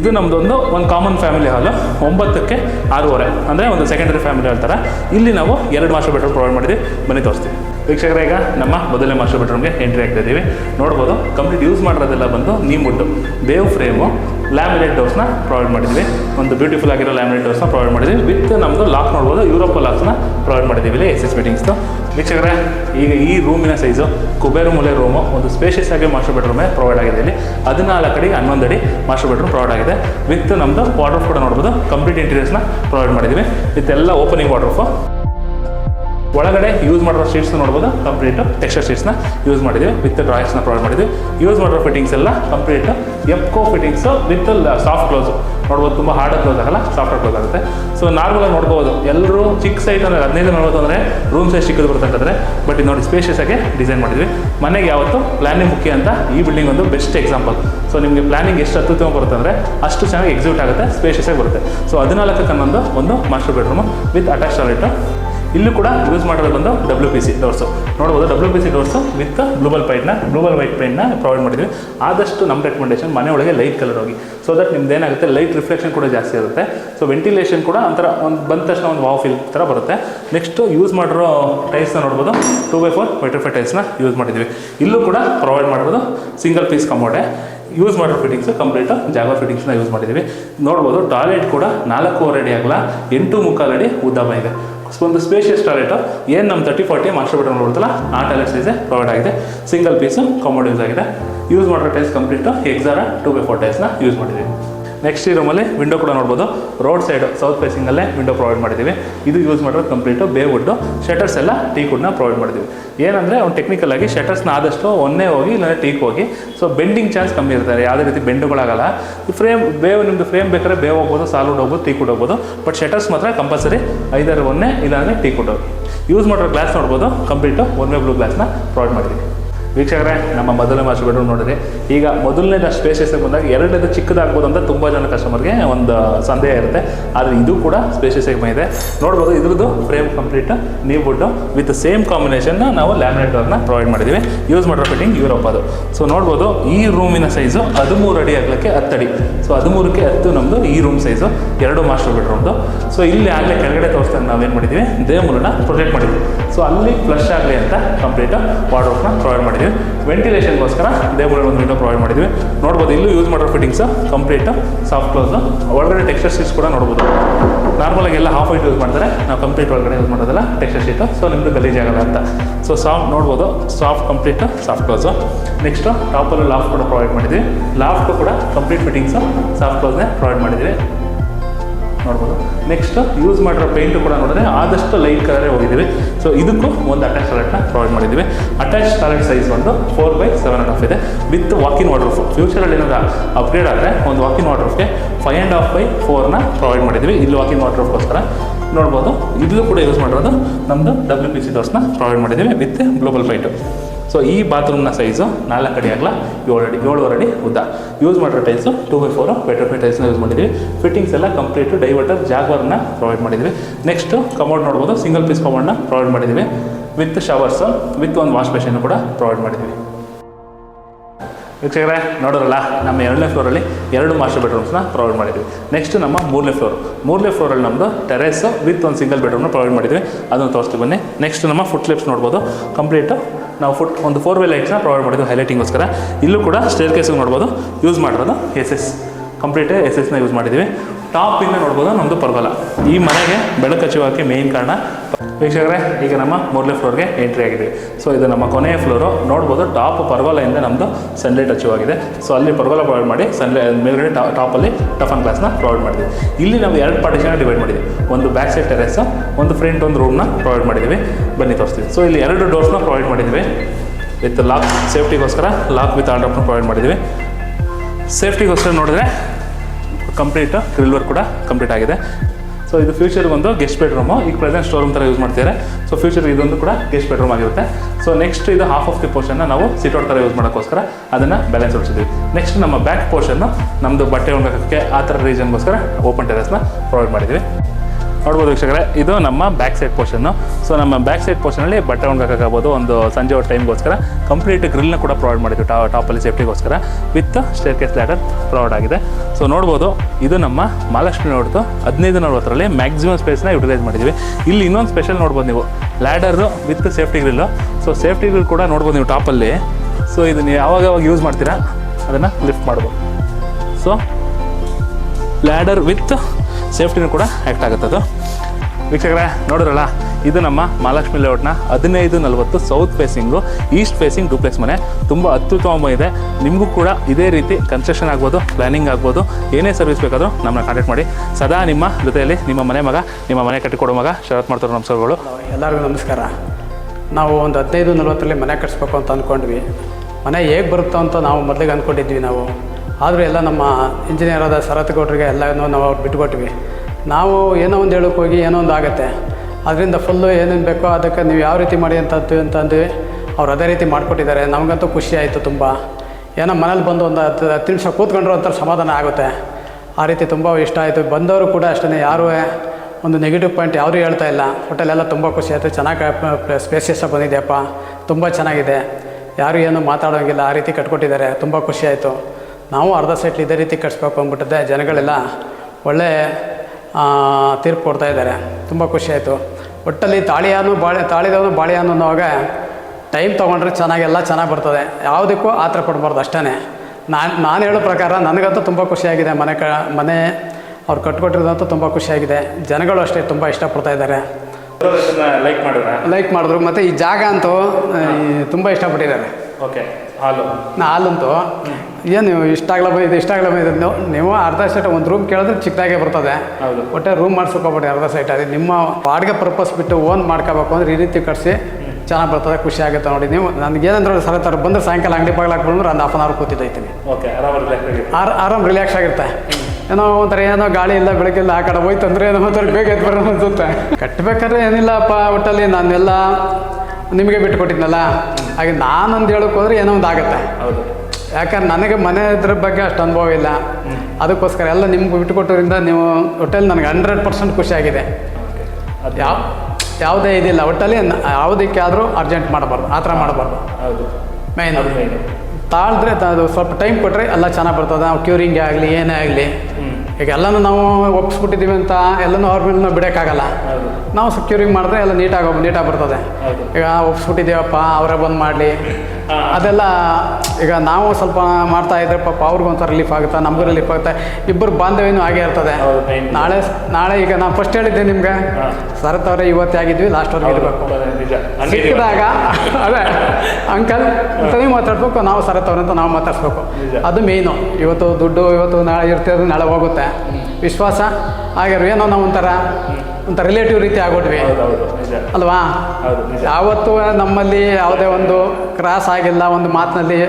ಇದು ನಮ್ಮದೊಂದು ಒಂದು ಕಾಮನ್ ಫ್ಯಾಮಿಲಿ ಹಾಲು ಒಂಬತ್ತಕ್ಕೆ ಆರೂವರೆ. ಅಂದರೆ ಒಂದು ಸೆಕೆಂಡರಿ ಫ್ಯಾಮಿಲಿ ಹಾಲ್ ಥರ ಇಲ್ಲಿ ನಾವು ಎರಡು ಮಾಸ್ಟರ್ ಬೆಡ್ರೂಮ್ ಪ್ರೊವೈಡ್ ಮಾಡಿದ್ವಿ ಬನ್ನಿ ತೋರಿಸ್ತೀವಿ. ವೀಕ್ಷಕರೇ, ಈಗ ನಮ್ಮ ಮೊದಲನೇ ಮಾಸ್ಟರ್ ಬೆಡ್ರೂಮ್ಗೆ ಎಂಟ್ರಿ ಆಗ್ತಾ ಇದ್ದೀವಿ. ನೋಡ್ಬೋದು ಕಂಪ್ಲೀಟ್ ಯೂಸ್ ಮಾಡಿರೋದೆಲ್ಲ ಬಂದು ನೀಮುಡ್ಡು ಬೇವ್ ಫ್ರೇಮು ಲ್ಯಾಮಿನೇಟ್ ಡೋರ್ಸ್ನ ಪ್ರೊವೈಡ್ ಮಾಡಿದ್ವಿ ಒಂದು ಬ್ಯೂಟಿಫುಲ್ ಆಗಿರೋ ಲ್ಯಾಮಿನೇಟ್ ಡೋರ್ಸ್ನ ಪ್ರೊವೈಡ್ ಮಾಡಿದ್ವಿ ವಿತ್ ನಮ್ಮದು ಲಾಕ್ ನೋಡ್ಬೋದು ಯೂರೋಪ ಲಾಕ್ಸ್ನ ಪ್ರೊವೈಡ್ ಮಾಡಿದ್ದೀವಿ ಇಲ್ಲಿ ಎಸ್ ಎಸ್ ಮೀಟಿಂಗ್ಸ್ದು ವೀಕ್ಷಕರೇ, ಈಗ ಈ ರೂಮಿನ ಸೈಜು ಕುಬೇರು ಮೂಲೆ ರೂಮು ಒಂದು ಸ್ಪೇಷಿಯಸ್ ಆಗಿ ಮಾಸ್ಟರ್ ಬೆಡ್ರೂಮೇ ಪ್ರೊವೈಡ್ ಆಗಿದೆ ಇಲ್ಲಿ. ಹದಿನಾಲ್ಕು ಅಡಿ, ಹನ್ನೊಂದು ಅಡಿ ಮಾಸ್ಟರ್ ಬೆಡ್ರೂಮ್ ಪ್ರೊವೈಡ್ ಆಗಿದೆ. ವಿತ್ ನಮ್ಮದು ವಾಟರ್ ಕೂಡ ನೋಡ್ಬೋದು ಕಂಪ್ಲೀಟ್ ಇಂಟೀರಿಯರ್ಸ್ನ ಪ್ರೊವೈಡ್ ಮಾಡಿದ್ದೀವಿ. ವಿತ್ ಎಲ್ಲ ಓಪನಿಂಗ್ ವಾಟರ್ಫು ಒಳಗಡೆ ಯೂಸ್ ಮಾಡಿರೋ ಶೀಟ್ಸ್ ನೋಡ್ಬೋದು. ಕಂಪ್ಲೀಟ್ ಟೆಕ್ಸ್ಟರ್ ಶೀಟ್ಸ್ನ ಯೂಸ್ ಮಾಡಿದ್ದೀವಿ ವಿತ್ ಡ್ರಾಯರ್ಸ್ನ ಪ್ರೊವೈಡ್ ಮಾಡಿದ್ವಿ. ಯೂಸ್ ಮಾಡಿರೋ ಫಿಟ್ಟಿಂಗ್ಸ್ ಎಲ್ಲ complete Ebco fittings with soft close ನೋಡ್ಬೋದು ತುಂಬ ಹಾರ್ಡ್ ಕ್ಲೋಸ್ ಆಗಲ್ಲ ಸಾಫ್ಟ್ ಕ್ಲೋಸ್ ಆಗುತ್ತೆ. ಸೊ ನಾರ್ಮಲಾಗಿ ನೋಡ್ಬೋದು. ಎಲ್ಲರೂ ಚಿಕ್ಕ ಸೈಟ್ ಅಂದರೆ ಹದಿನೈದು, ನಲ್ವತ್ತು ಅಂದರೆ ರೂಮ್ ಸೈಜ್ ಚಿಕ್ಕದು ಬರುತ್ತೆ ಅಂತಂದರೆ ಬಟ್ ಇದು ನೋಡಿ ಸ್ಪೇಷಿಯಸ್ ಆಗಿ ಡಿಸೈನ್ ಮಾಡಿದ್ವಿ. ಮನೆಗೆ ಯಾವತ್ತು ಪ್ಲಾನಿಂಗ್ ಮುಖ್ಯ ಅಂತ ಈ ಬಿಲ್ಡಿಂಗ್ ಒಂದು ಬೆಸ್ಟ್ ಎಕ್ಸಾಂಪಲ್ ಸೊ ನಿಮಗೆ ಪ್ಲಾನಿಂಗ್ ಎಷ್ಟು ಅತ್ಯುತ್ತಮ ಬರುತ್ತೆ ಅಂದರೆ ಅಷ್ಟು ಚೆನ್ನಾಗಿ ಎಕ್ಸಿಕ್ಯೂಟ್ ಆಗುತ್ತೆ ಸ್ಪೇಷಿಯಸ್ ಆಗಿ ಬರುತ್ತೆ. ಸೊ ಹದಿನಾಲ್ಕು ಕನ್ನೊಂದು ಒಂದು master bedroom with attach toilet ಇಲ್ಲೂ ಕೂಡ ಯೂಸ್ ಮಾಡಿರೋದು ಬಂದು ಡಬ್ಲ್ಯೂ ಪಿ ಸಿ ಡೋರ್ಸು ನೋಡ್ಬೋದು W P C doors with global ಪೈಟ್ನ global white ಪೈಂಟ್ನ ಪ್ರೊವೈಡ್ ಮಾಡಿದ್ವಿ ಆದಷ್ಟು ನಮ್ಮ ರೆಕಮೆಂಡೇಷನ್ ಮನೆ ಒಳಗೆ ಲೈಟ್ ಕಲರ್ ಹೋಗಿ. ಸೊ ದಟ್ ನಿಮ್ದು ಏನಾಗುತ್ತೆ? ಲೈಟ್ ರಿಫ್ಲೆಕ್ಷನ್ ಕೂಡ ಜಾಸ್ತಿ ಇರುತ್ತೆ. ಸೊ ವೆಂಟಿಲೇಷನ್ ಕೂಡ ಒಂಥರ ಒಂದು ಬಂದ ತಕ್ಷಣ ಒಂದು ವಾವ್ ಫೀಲ್ ಥರ ಬರುತ್ತೆ. ನೆಕ್ಸ್ಟು ಯೂಸ್ ಮಾಡಿರೋ ಟೈಲ್ಸ್ನ ನೋಡ್ಬೋದು. ಟೂ ಬೈ ಫೋರ್ ವೈಟ್ರಿಫೈ ಟೈಲ್ಸ್ನ ಯೂಸ್ ಮಾಡಿದ್ವಿ ಇಲ್ಲೂ ಕೂಡ ಪ್ರೊವೈಡ್ ಮಾಡ್ಬೋದು. ಸಿಂಗಲ್ ಪೀಸ್ ಕಮೋಡೆ ಯೂಸ್ ಮಾಡೋ ಫಿಟ್ಟಿಂಗ್ಸು ಕಂಪ್ಲೀಟು ಜಾಗ ಫಿಟ್ಟಿಂಗ್ಸ್ನ ಯೂಸ್ ಮಾಡಿದ್ದೀವಿ ನೋಡ್ಬೋದು ಟಾಯ್ಲೆಟ್ ಕೂಡ ನಾಲ್ಕೂವರೆ ಅಡಿ ಆಗಲ್ಲ ಎಂಟು ಮುಕ್ಕಾಲು ಅಡಿ ಉದ್ದಮ ಇದೆ. ಒಂದು ಸ್ಪೇಷಿಯಸ್ ಟಾಯ್ಲೆಟು ಏನು ನಮ್ಮ ತರ್ಟಿ ಫಾರ್ಟಿ ಮಾಸ್ಟರ್ ಬೆಡ್ರೂಮ್ ನೋಡ್ತಲ್ಲ ಆ ಟಾಯ್ಲೆಟ್ ಸೈಜೆ ಪ್ರೊವೈಡ್ ಆಗಿದೆ. ಸಿಂಗಲ್ ಪೀಸು ಕಮೋಡ್ ಯೂಸ್ ಆಗಿದೆ. ಯೂಸ್ ಮಾಡಿರೋ ಟೈಲ್ಸ್ ಕಂಪ್ಲೀಟು ಎಕ್ಸಾರ ಟೂ ಬೈ ಫೋರ್ ಟೈಲ್ಸ್ನ ಯೂಸ್ ಮಾಡಿದ್ದೀವಿ ನೆಕ್ಸ್ಟ್ ಈ ರೂಮಲ್ಲಿ ವಿಂಡೋ ಕೂಡ ನೋಡ್ಬೋದು. ರೋಡ್ ಸೈಡ್ ಸೌತ್ ಫೇಸಿಂಗಲ್ಲೇ ವಿಂಡೋ ಪ್ರೊವೈಡ್ ಮಾಡಿದ್ದೀವಿ. ಇದು ಯೂಸ್ ಮಾಡಿರೋದು ಕಂಪ್ಲೀಟು ಬೇವುಡ್ಡು ಶಟರ್ಸ್ ಎಲ್ಲ ಟೀ ಕುಡ್ನ ಪ್ರೊವೈಡ್ ಮಾಡಿದ್ದೀವಿ. ಏನಂದರೆ ಅವ್ನು ಟೆಕ್ನಿಕಲ್ ಆಗಿ ಶಟರ್ಸ್ನ ಆದಷ್ಟು ಒಂದೇ ಹೋಗಿ ಇಲ್ಲ ಟೀಕ್ ಹೋಗಿ ಸೊ ಬೆಂಡಿಂಗ್ ಚಾನ್ಸ್ ಕಮ್ಮಿ ಇರ್ತಾರೆ ಯಾವುದೇ ರೀತಿ ಬೆಂಡುಗಳಾಗಲ್ಲ ಫ್ರೇಮ್ ಬೇವು ನಿಮ್ಮದು ಫ್ರೇಮ್ ಬೇಕಾದ್ರೆ ಬೇವು ಹೋಗ್ಬೋದು ಸಾಲು ಹೋಗ್ಬೋದು ಟೀ ಕುಡ್ ಹೋಗ್ಬೋದು. ಬಟ್ ಶಟರ್ಸ್ ಮಾತ್ರ ಕಂಪಲ್ಸರಿ ಐದಾರು ಒಂದೇ ಇಲ್ಲಾಂದರೆ ಟೀ ಹೋಗಿ ಯೂಸ್ ಮಾಡಿರೋ ಗ್ಲಾಸ್ ನೋಡ್ಬೋದು. ಕಂಪ್ಲೀಟು ಒನ್ ವೇ ಬ್ಲೂ ಗ್ಲಾಸ್ನ ಪ್ರೊವೈಡ್ ಮಾಡಿದ್ದೀವಿ. ವೀಕ್ಷಕರೇ, ನಮ್ಮ ಮೊದಲನೇ ಮಾಸ್ಟರ್ ಬೆಡ್ರೂಮ್ ನೋಡಿದ್ರೆ, ಈಗ ಮೊದಲನೇದು ಸ್ಪೇಷಿಯಸ್ ಬಂದಾಗ ಎರಡನೇದು ಚಿಕ್ಕದಾಗ್ಬೋದು ಅಂತ ತುಂಬ ಜನ ಕಸ್ಟಮರ್ಗೆ ಒಂದು ಸಂದೇಹ ಇರುತ್ತೆ. ಆದರೆ ಇದು ಕೂಡ ಸ್ಪೇಷಿಯಸ್ ಆಗಿ ಇದೆ ನೋಡ್ಬೋದು, ಇದ್ರದ್ದು ಫ್ರೇಮ್ ಕಂಪ್ಲೀಟ್ ನೀವು ವುಡ್ ವಿತ್ ಸೇಮ್ ಕಾಂಬಿನೇಷನ್ನ ನಾವು ಲ್ಯಾಮಿನೇಟ್ ಡೋರ್ನ ಪ್ರೊವೈಡ್ ಮಾಡಿದ್ದೀವಿ. ಯೂಸ್ ಮಾಡಿರೋ ಫಿಟ್ಟಿಂಗ್ ಯೂರೋಪ್ ಅದು. ಸೊ ನೋಡ್ಬೋದು, ಈ ರೂಮಿನ ಸೈಜು ಹದಿಮೂರು ಅಡಿ ಆಗಲಿಕ್ಕೆ ಹತ್ತಡಿ ಸೊ ಹದಿಮೂರಕ್ಕೆ ಹತ್ತು ನಮ್ಮದು ಈ ರೂಮ್ ಸೈಜು ಎರಡು ಮಾಸ್ಟರ್ ಬೆಡ್ರೂಮ್ದು ಸೊ ಇಲ್ಲಿ ಆಗಲೇ ಕೆಳಗಡೆ ತೋರಿಸ್ತಾ ನಾವೇನು ಮಾಡಿದ್ದೀವಿ? ದೇವಮೂಲನ ಪ್ರೊಟೆಕ್ಟ್ ಮಾಡಿದ್ವಿ ಸೊ ಅಲ್ಲಿ ಫ್ಲಶ್ ಆಗಲಿ ಅಂತ ಕಂಪ್ಲೀಟ್ ವಾರ್ಡ್ರೋಬ್ನ ಪ್ರೊವೈಡ್ ಮಾಡಿದ್ದೀವಿ. ಮಾಡಿದ್ದೀವಿ ವೆಂಟಿಲೇಷನ್ಗೋಸ್ಕರ ಇದೇ ಒಂದು ವಿಂಡೋ ಪ್ರೊವೈಡ್ ಮಾಡಿದ್ವಿ. ನೋಡ್ಬೋದು ಇಲ್ಲೂ ಯೂಸ್ ಮಾಡಿರೋ ಫಿಟ್ಟಿಂಗ್ಸ್ ಕಂಪ್ಲೀಟ್ ಸಾಫ್ಟ್ ಕ್ಲೋಸ್ ಒಳಗಡೆ ಟೆಕ್ಸ್ಚರ್ ಶೀಟ್ಸ್ ಕೂಡ ನೋಡ್ಬೋದು. ನಾರ್ಮಲಾಗಿ ಎಲ್ಲ ಹಾಫ್ ವೈಟ್ ಯೂಸ್ ಮಾಡ್ತಾರೆ. ನಾವು ಕಂಪ್ಲೀಟ್ ಒಳಗಡೆ ಯೂಸ್ ಮಾಡೋದಲ್ಲ ಟೆಕ್ಸ್ಚರ್ ಶೀಟು ಸೊ ನಿಮ್ಮದು ಗಲೀಜ್ ಆಗಲ್ಲ ಅಂತ. ಸೊ ಸಾಫ್ಟ್ ನೋಡ್ಬೋದು. Soft complete soft close next ಟಾಪಲ್ಲಿ loft ಕೂಡ ಪ್ರೊವೈಡ್ ಮಾಡಿದ್ವಿ. ಲಾಫ್ಟು ಕೂಡ ಕಂಪ್ಲೀಟ್ ಫಿಟ್ಟಿಂಗ್ಸು ಸಾಫ್ಟ್ ಕ್ಲೋಸ್ನೇ ಪ್ರೊವೈಡ್ ಮಾಡಿದ್ದೀವಿ ನೋಡ್ಬೋದು. ನೆಕ್ಸ್ಟ್ ಯೂಸ್ ಮಾಡಿರೋ ಪೇಂಟು ಕೂಡ ನೋಡಿದ್ರೆ ಆದಷ್ಟು ಲೈಟ್ ಕಲರೇ ಹೋಗಿದ್ದೀವಿ. ಸೊ ಇದಕ್ಕೂ ಒಂದು ಅಟ್ಯಾಚ್ ಟಾಯ್ಲೆಟ್ನ ಪ್ರೊವೈಡ್ ಮಾಡಿದ್ದೀವಿ. ಅಟ್ಯಾಚ್ ಟಾಯ್ಲೆಟ್ ಸೈಜ್ ಬಂದು four by seven and half ಇದೆ. ವಿತ್ ವಾಕಿನ್ ವಾಟರ್ ಪ್ರೂಫ್ ಫ್ಯೂಚರಲ್ಲಿ ಏನಾದ್ರು ಅಪ್ಗ್ರೇಡ್ ಆದರೆ ಒಂದು ವಾಕಿನ್ ವಾಟರ್ ಪ್ರೂಫ್ಗೆ ಫೈವ್ ಆ್ಯಂಡ್ ಹಾಫ್ ಬೈ ಫೋರ್ನ ಪ್ರೊವೈಡ್ ಮಾಡಿದ್ದೀವಿ. ಇಲ್ಲಿ ವಾಕಿನ್ ವಾಟರ್ ಪ್ರೂಫ್ಗೋಸ್ಕರ ನೋಡ್ಬೋದು. ಇದು ಕೂಡ ಯೂಸ್ ಮಾಡಿರೋದು ನಮ್ಮದು ಡಬ್ಲ್ಯೂ ಪಿ ಸಿ ಡೋರ್ಸ್ನ ಪ್ರೊವೈಡ್ ಮಾಡಿದ್ದೀವಿ ವಿತ್ ಗ್ಲೋಬಲ್ ಪೈಂಟು ಸೊ ಈ ಬಾತ್ರೂಮ್ನ ಸೈಜು ನಾಲ್ಕು ಅಡಿ ಆಗಲ್ಲ ಏಳು ಅಡಿ, ಏಳುವರೆ ಅಡಿ ಉದ್ದ. ಯೂಸ್ ಮಾಡಿರೋ tiles two by four better by ಟೈಲ್ಸ್ನ use ಮಾಡಿದ್ವಿ. ಫಿಟ್ಟಿಂಗ್ಸ್ ಎಲ್ಲ ಕಂಪ್ಲೀಟು ಡೈವರ್ಟರ್ ಜಾಗ್ವರ್ನ ಪ್ರೊವೈಡ್ ಮಾಡಿದ್ವಿ. ನೆಕ್ಸ್ಟು ಕಮೋಡ್ ನೋಡ್ಬೋದು ಸಿಂಗಲ್ ಪೀಸ್ ಕಮೋಡ್ನ ಪ್ರೊವೈಡ್ ಮಾಡಿದ್ದೀವಿ ವಿತ್ ಶವರ್ಸು ವಿತ್ ಒಂದು ವಾಶ್ ಮೆಷಿನ್ ಕೂಡ ಪ್ರೊವೈಡ್ ಮಾಡಿದ್ವಿ. ವೀಕ್ಷಕರೇ ನೋಡೋರಲ್ಲ ನಮ್ಮ ಎರಡನೇ ಫ್ಲೋರಲ್ಲಿ ಎರಡು ಮಾಸ್ಟರ್ ಬೆಡ್ರೂಮ್ಸ್ನ ಪ್ರೊವೈಡ್ ಮಾಡಿದ್ವಿ. ನೆಕ್ಸ್ಟ್ ನಮ್ಮ ಮೂರನೇ ಫ್ಲೋರ್ ಮೂರನೇ ಫ್ಲೋರಲ್ಲಿ ನಮ್ಮದು ಟೆರೇಸ್ ವಿತ್ ಒಂದು ಸಿಂಗಲ್ ಬೆಡ್ರೂಮ್ನ ಪ್ರೊವೈಡ್ ಮಾಡಿದ್ವಿ. ಅದನ್ನು ತೋರಿಸ್ತೀವಿ ಬನ್ನಿ. ನೆಕ್ಸ್ಟ್ ನಮ್ಮ ಫುಟ್ ಸ್ಲಿಪ್ಸ್ ನೋಡ್ಬೋದು. ಕಂಪ್ಲೀಟು ನಾವು ಫುಟ್ ಒಂದು ಫೋರ್ ವೇ ಲೈಟ್ಸ್ನ ಪ್ರೊವೈಡ್ ಮಾಡಿದ್ವಿ ಹೈಲೈಟಿಂಗೋಸ್ಕರ ಇಲ್ಲೂ ಕೂಡ ಸ್ಟೇರ್ ಕೇಸಿಗೆ ನೋಡ್ಬೋದು. ಯೂಸ್ ಮಾಡಿರೋದು ಎಸ್ ಎಸ್ ಕಂಪ್ಲೀಟ್ ಎಸ್ ಎಸ್ನ ಯೂಸ್ ಮಾಡಿದ್ದೀವಿ. ಟಾಪಿಂದ ನೋಡ್ಬೋದು ನಮ್ಮದು ಪರ್ಗೋಲ ಈ ಮನೆಗೆ ಬೆಳಕು ಹಚ್ಚುವಕ್ಕೆ ಮೇಯ್ನ್ ಕಾರಣ. ವೀಕ್ಷಕರೇ, ಈಗ ನಮ್ಮ ಮೂರನೇ ಫ್ಲೋರ್ಗೆ ಎಂಟ್ರಿ ಆಗಿದೆ. ಸೊ ಇದು ನಮ್ಮ ಕೊನೆಯ ಫ್ಲೋರು ನೋಡ್ಬೋದು ಟಾಪ್ ಪರ್ಗೋಲೆಯಿಂದ ನಮ್ಮದು ಸನ್ಲೈಟ್ ಅಚೀವ್ ಆಗಿದೆ. ಸೊ ಅಲ್ಲಿ ಪರ್ಗೋಲ ಪ್ರೊವೈಡ್ ಮಾಡಿ ಸನ್ಲೈ ಮೇಲ್ಗಡೆ ಟಾಪಲ್ಲಿ ಟಫನ್ ಕ್ಲಾಸ್ನ ಪ್ರೊವೈಡ್ ಮಾಡಿದ್ವಿ. ಇಲ್ಲಿ ನಾವು ಎರಡು ಪಾರ್ಟಿಷನ್ ಡಿವೈಡ್ ಮಾಡಿದ್ವಿ. ಒಂದು ಬ್ಯಾಕ್ ಸೈಡ್ ಟೆರೆಸ್ ಒಂದು ಫ್ರಂಟ್ ಒಂದು ರೂಮ್ನ ಪ್ರೊವೈಡ್ ಮಾಡಿದ್ದೀವಿ ಬನ್ನಿ ತೋರಿಸ್ತೀವಿ. ಸೊ ಇಲ್ಲಿ ಎರಡು ಡೋರ್ಸ್ನ ಪ್ರೊವೈಡ್ ಮಾಡಿದ್ದೀವಿ ವಿತ್ ಲಾಕ್ ಸೇಫ್ಟಿಗೋಸ್ಕರ ಲಾಕ್ ವಿತ್ ಆರ್ಡರ್ನ ಪ್ರೊವೈಡ್ ಮಾಡಿದ್ದೀವಿ ಸೇಫ್ಟಿಗೋಸ್ಕರ ನೋಡಿದ್ರೆ ಕಂಪ್ಲೀಟ್ ಗ್ರಿಲ್ ವರ್ಕ್ ಕೂಡ ಕಂಪ್ಲೀಟ್ ಆಗಿದೆ. ಸೊ ಇದು ಫ್ಯೂಚರ್ ಒಂದು ಗೆಸ್ಟ್ ಬೆಡ್ರೂಮು ಈಗ ಪ್ರೆಸೆಂಟ್ ಸ್ಟೋರ್ ರೂಮ್ ಥರ ಯೂಸ್ ಮಾಡ್ತಿದ್ದಾರೆ ಸೊ ಫ್ಯೂಚರ್ ಇದೊಂದು ಕೂಡ ಗೆಸ್ಟ್ ಬೆಡ್ರೂಮ್ ಆಗಿರುತ್ತೆ. ಸೊ ನೆಕ್ಸ್ಟ್ ಇದು ಹಾಫ್ ಆಫ್ ದಿ ಪೋರ್ಷನ್ನ ನಾವು ಸಿಟೌಟ್ ಥರ ಯೂಸ್ ಮಾಡೋಕ್ಕೋಸ್ಕರ ಅದನ್ನು ಬ್ಯಾಲೆನ್ಸ್ ಉಳಿಸಿದ್ವಿ ನೆಕ್ಸ್ಟ್ ನಮ್ಮ ಬ್ಯಾಕ್ ಪೋರ್ಷನ್ನು ನಮ್ಮದು ಬಟ್ಟೆ ಒಣಗಕ್ಕೆ ಆ ಥರ ರೀಸನ್ಗೋಸ್ಕರ ಓಪನ್ ಟೆರೆಸ್ನ ಪ್ರೊವೈಡ್ ಮಾಡಿದ್ವಿ. ನೋಡ್ಬೋದು ವೀಕ್ಷಕರೇ, ಇದು ನಮ್ಮ ಬ್ಯಾಕ್ ಸೈಡ್ ಪೋರ್ಷನ್ನು ಸೊ ನಮ್ಮ ಬ್ಯಾಕ್ ಸೈಡ್ ಪೋರ್ಷನಲ್ಲಿ ಬಟ್ಟೆ ಒಣಗಾಕಾಗ್ಬೋದು ಒಂದು ಸಂಜೆ ಹೊತ್ತು ಟೈಮ್ಗೋಸ್ಕರ ಕಂಪ್ಲೀಟ್ ಗ್ರಿಲ್ನ ಕೂಡ ಪ್ರೊವೈಡ್ ಮಾಡಿದ್ವಿ. ಟಾಪಲ್ಲಿ ಸೇಫ್ಟಿಗೋಸ್ಕರ with staircase ladder provide ಆಗಿದೆ. ಸೊ ನೋಡ್ಬೋದು, ಇದು ನಮ್ಮ ಮಹಾಲಕ್ಷ್ಮಿ ನೋಡ್ತು ಹದಿನೈದು ನಲ್ವತ್ತರಲ್ಲಿ ಮ್ಯಾಕ್ಸಿಮಮ್ ಸ್ಪೇಸ್ನ ಯುಟಿಲೈಸ್ ಮಾಡಿದ್ವಿ. ಇಲ್ಲಿ ಇನ್ನೊಂದು ಸ್ಪೆಷಲ್ ನೋಡ್ಬೋದು ನೀವು ladder with safety grill so safety grill ಕೂಡ ನೋಡ್ಬೋದು ನೀವು ಟಾಪಲ್ಲಿ ಸೊ ಇದನ್ನು ಯಾವಾಗ ಯಾವಾಗ ಯೂಸ್ ಮಾಡ್ತೀರಾ, ಅದನ್ನು ಲಿಫ್ಟ್ ಮಾಡ್ಬೋದು. ಸೊ ಲ್ಯಾಡರ್ ವಿತ್ ಸೇಫ್ಟಿನೂ ಕೂಡ ಆ್ಯಕ್ಟ್ ಆಗುತ್ತೆ ಅದು. ವೀಕ್ಷಕರೇ, ನೋಡಿದ್ರಲ್ಲ, ಇದು ನಮ್ಮ ಮಹಾಲಕ್ಷ್ಮಿ ಲೇಔಟ್ನ ಹದಿನೈದು ನಲವತ್ತು south facing east facing duplex ಮನೆ. ತುಂಬ ಅತ್ಯುತ್ತಮ ಇದೆ. ನಿಮಗೂ ಕೂಡ ಇದೇ ರೀತಿ ಕನ್ಸ್ಟ್ರಕ್ಷನ್ ಆಗ್ಬೋದು ಪ್ಲಾನಿಂಗ್ ಆಗ್ಬೋದು, ಏನೇ ಸರ್ವಿಸ್ ಬೇಕಾದರೂ ನಮ್ಮನ್ನ ಕಾಂಟ್ಯಾಕ್ಟ್ ಮಾಡಿ. ಸದಾ ನಿಮ್ಮ ಜೊತೆಯಲ್ಲಿ ನಿಮ್ಮ ಮನೆ ಮಗ, ನಿಮ್ಮ ಮನೆ ಕಟ್ಟಿಕೊಡೋ ಮಗ ಶರತ್ ಮಾಡ್ತಾರೆ ನಮಸ್ಕಾರಗಳು ಎಲ್ಲರಿಗೂ ನಮಸ್ಕಾರ. ನಾವು ಒಂದು ಹದಿನೈದು ನಲವತ್ತರಲ್ಲಿ ಮನೆ ಕಟ್ಟಿಸ್ಬೇಕು ಅಂತ ಅಂದ್ಕೊಂಡ್ವಿ ಮನೆ ಹೇಗೆ ಬರುತ್ತೋ ಅಂತ ನಾವು ಮೊದಲಿಗೆ ಅಂದ್ಕೊಂಡಿದ್ವಿ ನಾವು. ಆದರೂ ಎಲ್ಲ ನಮ್ಮ ಇಂಜಿನಿಯರ್ ಆದ ಶರತ್ ಗೌಡ್ರಿಗೆ ಎಲ್ಲನೂ ನಾವು ಬಿಟ್ಕೊಟ್ವಿ. ನಾವು ಏನೋ ಒಂದು ಹೇಳೋಕೆ ಹೋಗಿ ಏನೋ ಒಂದು ಆಗುತ್ತೆ. ಅದರಿಂದ ಫುಲ್ಲು ಏನೇನು ಬೇಕೋ ಅದಕ್ಕೆ ನೀವು ಯಾವ ರೀತಿ ಮಾಡಿ ಅಂತ ಅಂತಂದು ಅಂತಂದ್ವಿ ಅವ್ರು ಅದೇ ರೀತಿ ಮಾಡಿಕೊಟ್ಟಿದ್ದಾರೆ. ನಮಗಂತೂ ಖುಷಿ ಆಯಿತು ತುಂಬ. ಏನೋ ಮನೇಲಿ ಬಂದು ಒಂದು ಹತ್ತು ಹತ್ತು ನಿಮಿಷ ಕೂತ್ಕೊಂಡ್ರು ಒಂಥರ ಸಮಾಧಾನ ಆಗುತ್ತೆ. ಆ ರೀತಿ ತುಂಬ ಇಷ್ಟ ಆಯಿತು. ಬಂದವರು ಕೂಡ ಅಷ್ಟೇ ಯಾರೂ ಒಂದು ನೆಗೆಟಿವ್ ಪಾಯಿಂಟ್ ಯಾರೂ ಹೇಳ್ತಾ ಇಲ್ಲ. ಹೋಟೆಲೆಲ್ಲ ತುಂಬ ಖುಷಿ ಆಯಿತು. ಚೆನ್ನಾಗಿ ಸ್ಪೇಸಿಯಸ್ ಬಂದಿದೆಯಪ್ಪ. ತುಂಬ ಚೆನ್ನಾಗಿದೆ. ಯಾರು ಏನು ಮಾತಾಡೋಂಗಿಲ್ಲ. ಆ ರೀತಿ ಕಟ್ಕೊಟ್ಟಿದ್ದಾರೆ. ತುಂಬ ಖುಷಿ ಆಯಿತು. ನಾವು ಅರ್ಧ ಸೈಟ್ಲಿ ಇದೇ ರೀತಿ ಕಟ್ಸ್ಬೇಕು ಅಂದ್ಬಿಟ್ಟಿದ್ದೆ. ಜನಗಳೆಲ್ಲ ಒಳ್ಳೆ ತೀರ್ಪು ಕೊಡ್ತಾ ಇದ್ದಾರೆ. ತುಂಬ ಖುಷಿ ಆಯಿತು. ಒಟ್ಟಲ್ಲಿ ತಾಳಿಯಾನು ಬಾಳೆ ತಾಳಿದವನು ಬಾಳೆಯಾನು ಅನ್ನೋವಾಗ ಟೈಮ್ ತೊಗೊಂಡ್ರೆ ಚೆನ್ನಾಗೆಲ್ಲ ಚೆನ್ನಾಗಿ ಬರ್ತದೆ. ಯಾವುದಕ್ಕೂ ಆ ಥರ ಕೊಡಬಾರ್ದು ಅಷ್ಟೇ ನಾನು ನಾನು ಹೇಳೋ ಪ್ರಕಾರ ನನಗಂತೂ ತುಂಬ ಖುಷಿಯಾಗಿದೆ ಮನೆ ಕ ಮನೆ ಅವ್ರು ಕಟ್ಕೊಟ್ಟಿರೋದಂತೂ ತುಂಬ ಖುಷಿಯಾಗಿದೆ ಜನಗಳು ಅಷ್ಟೇ ತುಂಬ ಇಷ್ಟಪಡ್ತಾ ಇದ್ದಾರೆ. ಲೈಕ್ ಮಾಡಿದ್ರೆ? ಲೈಕ್ ಮಾಡಿದ್ರು. ಮತ್ತು ಈ ಜಾಗ ಅಂತೂ ತುಂಬ ಇಷ್ಟಪಟ್ಟಿದ್ದಾರೆ. ಓಕೆ ಹಾಲು. ನಾ ಹಾಲಂತೂ ಏನು ಇಷ್ಟ ಆಗಲ್ಲ ಇದು ಇಷ್ಟ ಆಗಲ್ಲ ಬಂದಿದೆ ನೀವು ನೀವು ಅರ್ಧ ಸೈಟ್ ಒಂದು ರೂಮ್ ಕೇಳಿದ್ರೆ ಚಿಕ್ಕದಾಗೆ ಬರ್ತದೆ. ಹೌದು. ಒಟ್ಟೆ ರೂಮ್ ಮಾಡ್ಸ್ಕೊಬಿಡಿ ಅರ್ಧ ಸೈಟ್ ಅದು ನಿಮ್ಮ ಬಾಡಿಗೆ ಪರ್ಪಸ್ ಬಿಟ್ಟು ಓನ್ ಮಾಡ್ಕೋಬೇಕು ಅಂದ್ರೆ ಈ ರೀತಿ ಕಟ್ಸಿ ಚೆನ್ನಾಗಿ ಬರ್ತದೆ ಖುಷಿ ಆಗುತ್ತೆ ನೋಡಿ. ನೀವು ನನಗೇನಂದ್ರೆ ಸಲ ತರ ಬಂದ್ರೆ ಸಾಯಂಕಾಲ ಅಂಗಡಿ ಬಾಗಿಲು ಬಂದ್ರೆ ಒಂದು ಹಾಫ್ ಆನ್ ಅವರ್ ಕೂತಿದ್ದೈತೀನಿ ಆರ್ ಆರಾಮ್ ರಿಲ್ಯಾಕ್ಸ್ ಆಗಿರುತ್ತೆ. ಏನೋ ಒಂಥರ ಏನೋ ಗಾಳಿ ಇಲ್ಲ ಬೆಳಕಿಲ್ಲ ಆ ಕಡೆ ಹೋಯ್ತು ಅಂದ್ರೆ ಏನೋ ಒಂಥರ ಬೇಗ ಎದ್ದು ಬರೋಣ ಅನ್ಸುತ್ತೆ. ಕಟ್ಟಬೇಕಾದ್ರೆ ಏನಿಲ್ಲಪ್ಪ ಒಟ್ಟಲ್ಲಿ ನಾನೆಲ್ಲ ನಿಮಗೆ ಬಿಟ್ಟು ಕೊಟ್ಟಿದ್ನಲ್ಲ ಹಾಗೆ ನಾನೊಂದು ಹೇಳೋಕೆ ಹೋದ್ರೆ ಏನೋ ಒಂದು ಆಗುತ್ತೆ. ಹೌದು. ಯಾಕಂದ್ರೆ ನನಗೆ ಮನೆ ಇದ್ರ ಬಗ್ಗೆ ಅಷ್ಟು ಅನುಭವ ಇಲ್ಲ. ಅದಕ್ಕೋಸ್ಕರ ಎಲ್ಲ ನಿಮ್ಗೆ ಬಿಟ್ಟುಕೊಟ್ಟೋದ್ರಿಂದ ನೀವು ಒಟ್ಟಲ್ಲಿ ನನಗೆ ಹಂಡ್ರೆಡ್ ಪರ್ಸೆಂಟ್ ಖುಷಿಯಾಗಿದೆ ಅದು ಯಾವ ಯಾವುದೇ ಇದಿಲ್ಲ. ಒಟ್ಟಲ್ಲಿ ಯಾವುದಕ್ಕೆ ಆದರೂ ಅರ್ಜೆಂಟ್ ಮಾಡಬಾರ್ದು. ಆ ಥರ ಮಾಡಬಾರ್ದು. ಹೌದು. ಮೇಯ್ನ್ ಅದು ಮೇಯ್ನು ತಾಳಿದ್ರೆ ಅದು ಸ್ವಲ್ಪ ಟೈಮ್ ಕೊಟ್ಟರೆ ಎಲ್ಲ ಚೆನ್ನಾಗಿ ಬರ್ತದೆ. ಕ್ಯೂರಿಂಗ್ ಕ್ಯೂರಿಂಗೇ ಆಗಲಿ ಏನೇ ಆಗಲಿ. ಈಗ ಎಲ್ಲನೂ ನಾವು ಒಪ್ಪಿಸ್ಬಿಟ್ಟಿದ್ದೀವಿ ಅಂತ ಎಲ್ಲನೂ ಅವ್ರ ಮೇಲೆ ನಾವು ಬಿಡೋಕ್ಕಾಗಲ್ಲ. ನಾವು ಸೆಕ್ಯೂರಿಂಗ್ ಮಾಡಿದ್ರೆ ಎಲ್ಲ ನೀಟಾಗಿ ನೀಟಾಗಿ ಬರ್ತದೆ. ಈಗ ಒಪ್ಪಿಸ್ಬಿಟ್ಟಿದ್ದೀವಪ್ಪ ಅವರೇ ಬಂದು ಮಾಡಲಿ. ಅದೆಲ್ಲ ಈಗ ನಾವು ಸ್ವಲ್ಪ ಮಾಡ್ತಾ ಇದ್ರೆ ಪಾಪ ಅವ್ರಿಗೂ ಒಂಥರ ರಿಲೀಫ್ ಆಗುತ್ತೆ ನಮಗೂ ರಿಲೀಫ್ ಆಗುತ್ತೆ ಇಬ್ಬರು ಬಾಂಧವ್ಯನೂ ಆಗೇ ಇರ್ತದೆ. ನಾಳೆ ನಾಳೆ ಈಗ ನಾನು ಫಸ್ಟ್ ಹೇಳಿದ್ದೆ ನಿಮ್ಗೆ. ಸರತ್ ಶರತ್ ಅವರೇ ಇವತ್ತೇ ಆಗಿದ್ವಿ ಲಾಸ್ಟ್ವರೆಗೆ ಇರಬೇಕು. ನಿಜ. ಸಿಕ್ಕಿದಾಗ [laughs] ಅದೇ ಅಂಕಲ್ ಅಂತಾನೆ ಮಾತಾಡ್ಬೇಕು ನಾವು ಸರ ಅಂತ ನಾವು ಮಾತಾಡ್ಸ್ಬೇಕು. ಅದು ಮೇಯ್ನು. ಇವತ್ತು ದುಡ್ಡು ಇವತ್ತು ನಾಳೆ ಇರ್ತದೆ ನಾಳೆ ಹೋಗುತ್ತೆ. ವಿಶ್ವಾಸ? ಹಾಗೆ ಏನೋ ನಾವು ಒಂಥರ ಒಂಥರ ರಿಲೇಟಿವ್ ರೀತಿ ಆಗೋದ್ವಿ ಅಲ್ವಾ? ಯಾವತ್ತೂ ನಮ್ಮಲ್ಲಿ ಯಾವುದೇ ಒಂದು ಕ್ರಾಸ್ ಆಗಿಲ್ಲ ಒಂದು ಮಾತಿನಲ್ಲಿ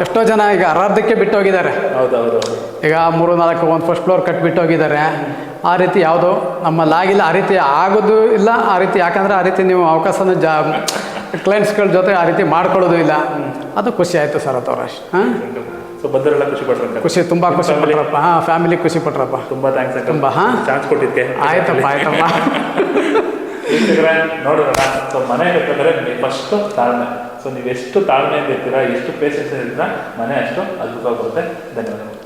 ಎಷ್ಟೋ ಜನ ಈಗ ಅರ್ಧಕ್ಕೆ ಬಿಟ್ಟು ಹೋಗಿದ್ದಾರೆ ಹೌದು ಹೌದು ಹೌದು. ಈಗ ಮೂರು ನಾಲ್ಕು ಒಂದು ಫಸ್ಟ್ ಫ್ಲೋರ್ ಕಟ್ಬಿಟ್ಟು ಹೋಗಿದ್ದಾರೆ ಆ ರೀತಿ ಯಾವುದೋ ನಮ್ಮಲ್ಲಿ ಆಗಿಲ್ಲ ಆ ರೀತಿ ಆಗೋದು ಇಲ್ಲ ಆ ರೀತಿ ಯಾಕಂದರೆ ಆ ರೀತಿ ನೀವು ಅವಕಾಶನ ಜಾ ಕ್ಲೈಂಟ್ಸ್ಗಳ ಜೊತೆ ಆ ರೀತಿ ಮಾಡ್ಕೊಳ್ಳೋದು ಇಲ್ಲ. ಅದು ಖುಷಿ ಆಯಿತು ಸರ್ ಅಥವಾ ಹಾಂ? ಸೊ ಬಂದರೆಲ್ಲ ಖುಷಿ ಪಟ್ರಪ್ಪ ಖುಷಿ ತುಂಬ ಖುಷಿ ಪಟ್ರಪ್ಪ. ಹಾಂ ಫ್ಯಾಮಿಲಿ ಖುಷಿ ಪಟ್ರಪ್ಪ. ತುಂಬಾ ಥ್ಯಾಂಕ್ಸ್ ತುಂಬ ಹಾಂ? ಚಾನ್ಸ್ ಕೊಟ್ಟಿದ್ದೆ ಆಯ್ತಪ್ಪ ಆಯ್ತಪ್ಪ. ವೀಕ್ಷಕರೇ ನೋಡೋಣ. ಸೊ ಮನೆ ಕಟ್ಟಬೇಕಾದ್ರೆ ಫಸ್ಟ್ ತಾಳ್ಮೆ. ಸೊ ನೀವು ಎಷ್ಟು ತಾಳ್ಮೆಯಿಂದ ಇರ್ತೀರಾ ಎಷ್ಟು ಪೇಷನ್ಸ್ ಇರ್ತೀರಾ ಮನೆ ಅಷ್ಟು ಅದ್ಭುತವಾಗಿ ಬರುತ್ತೆ ಧನ್ಯವಾದಗಳು.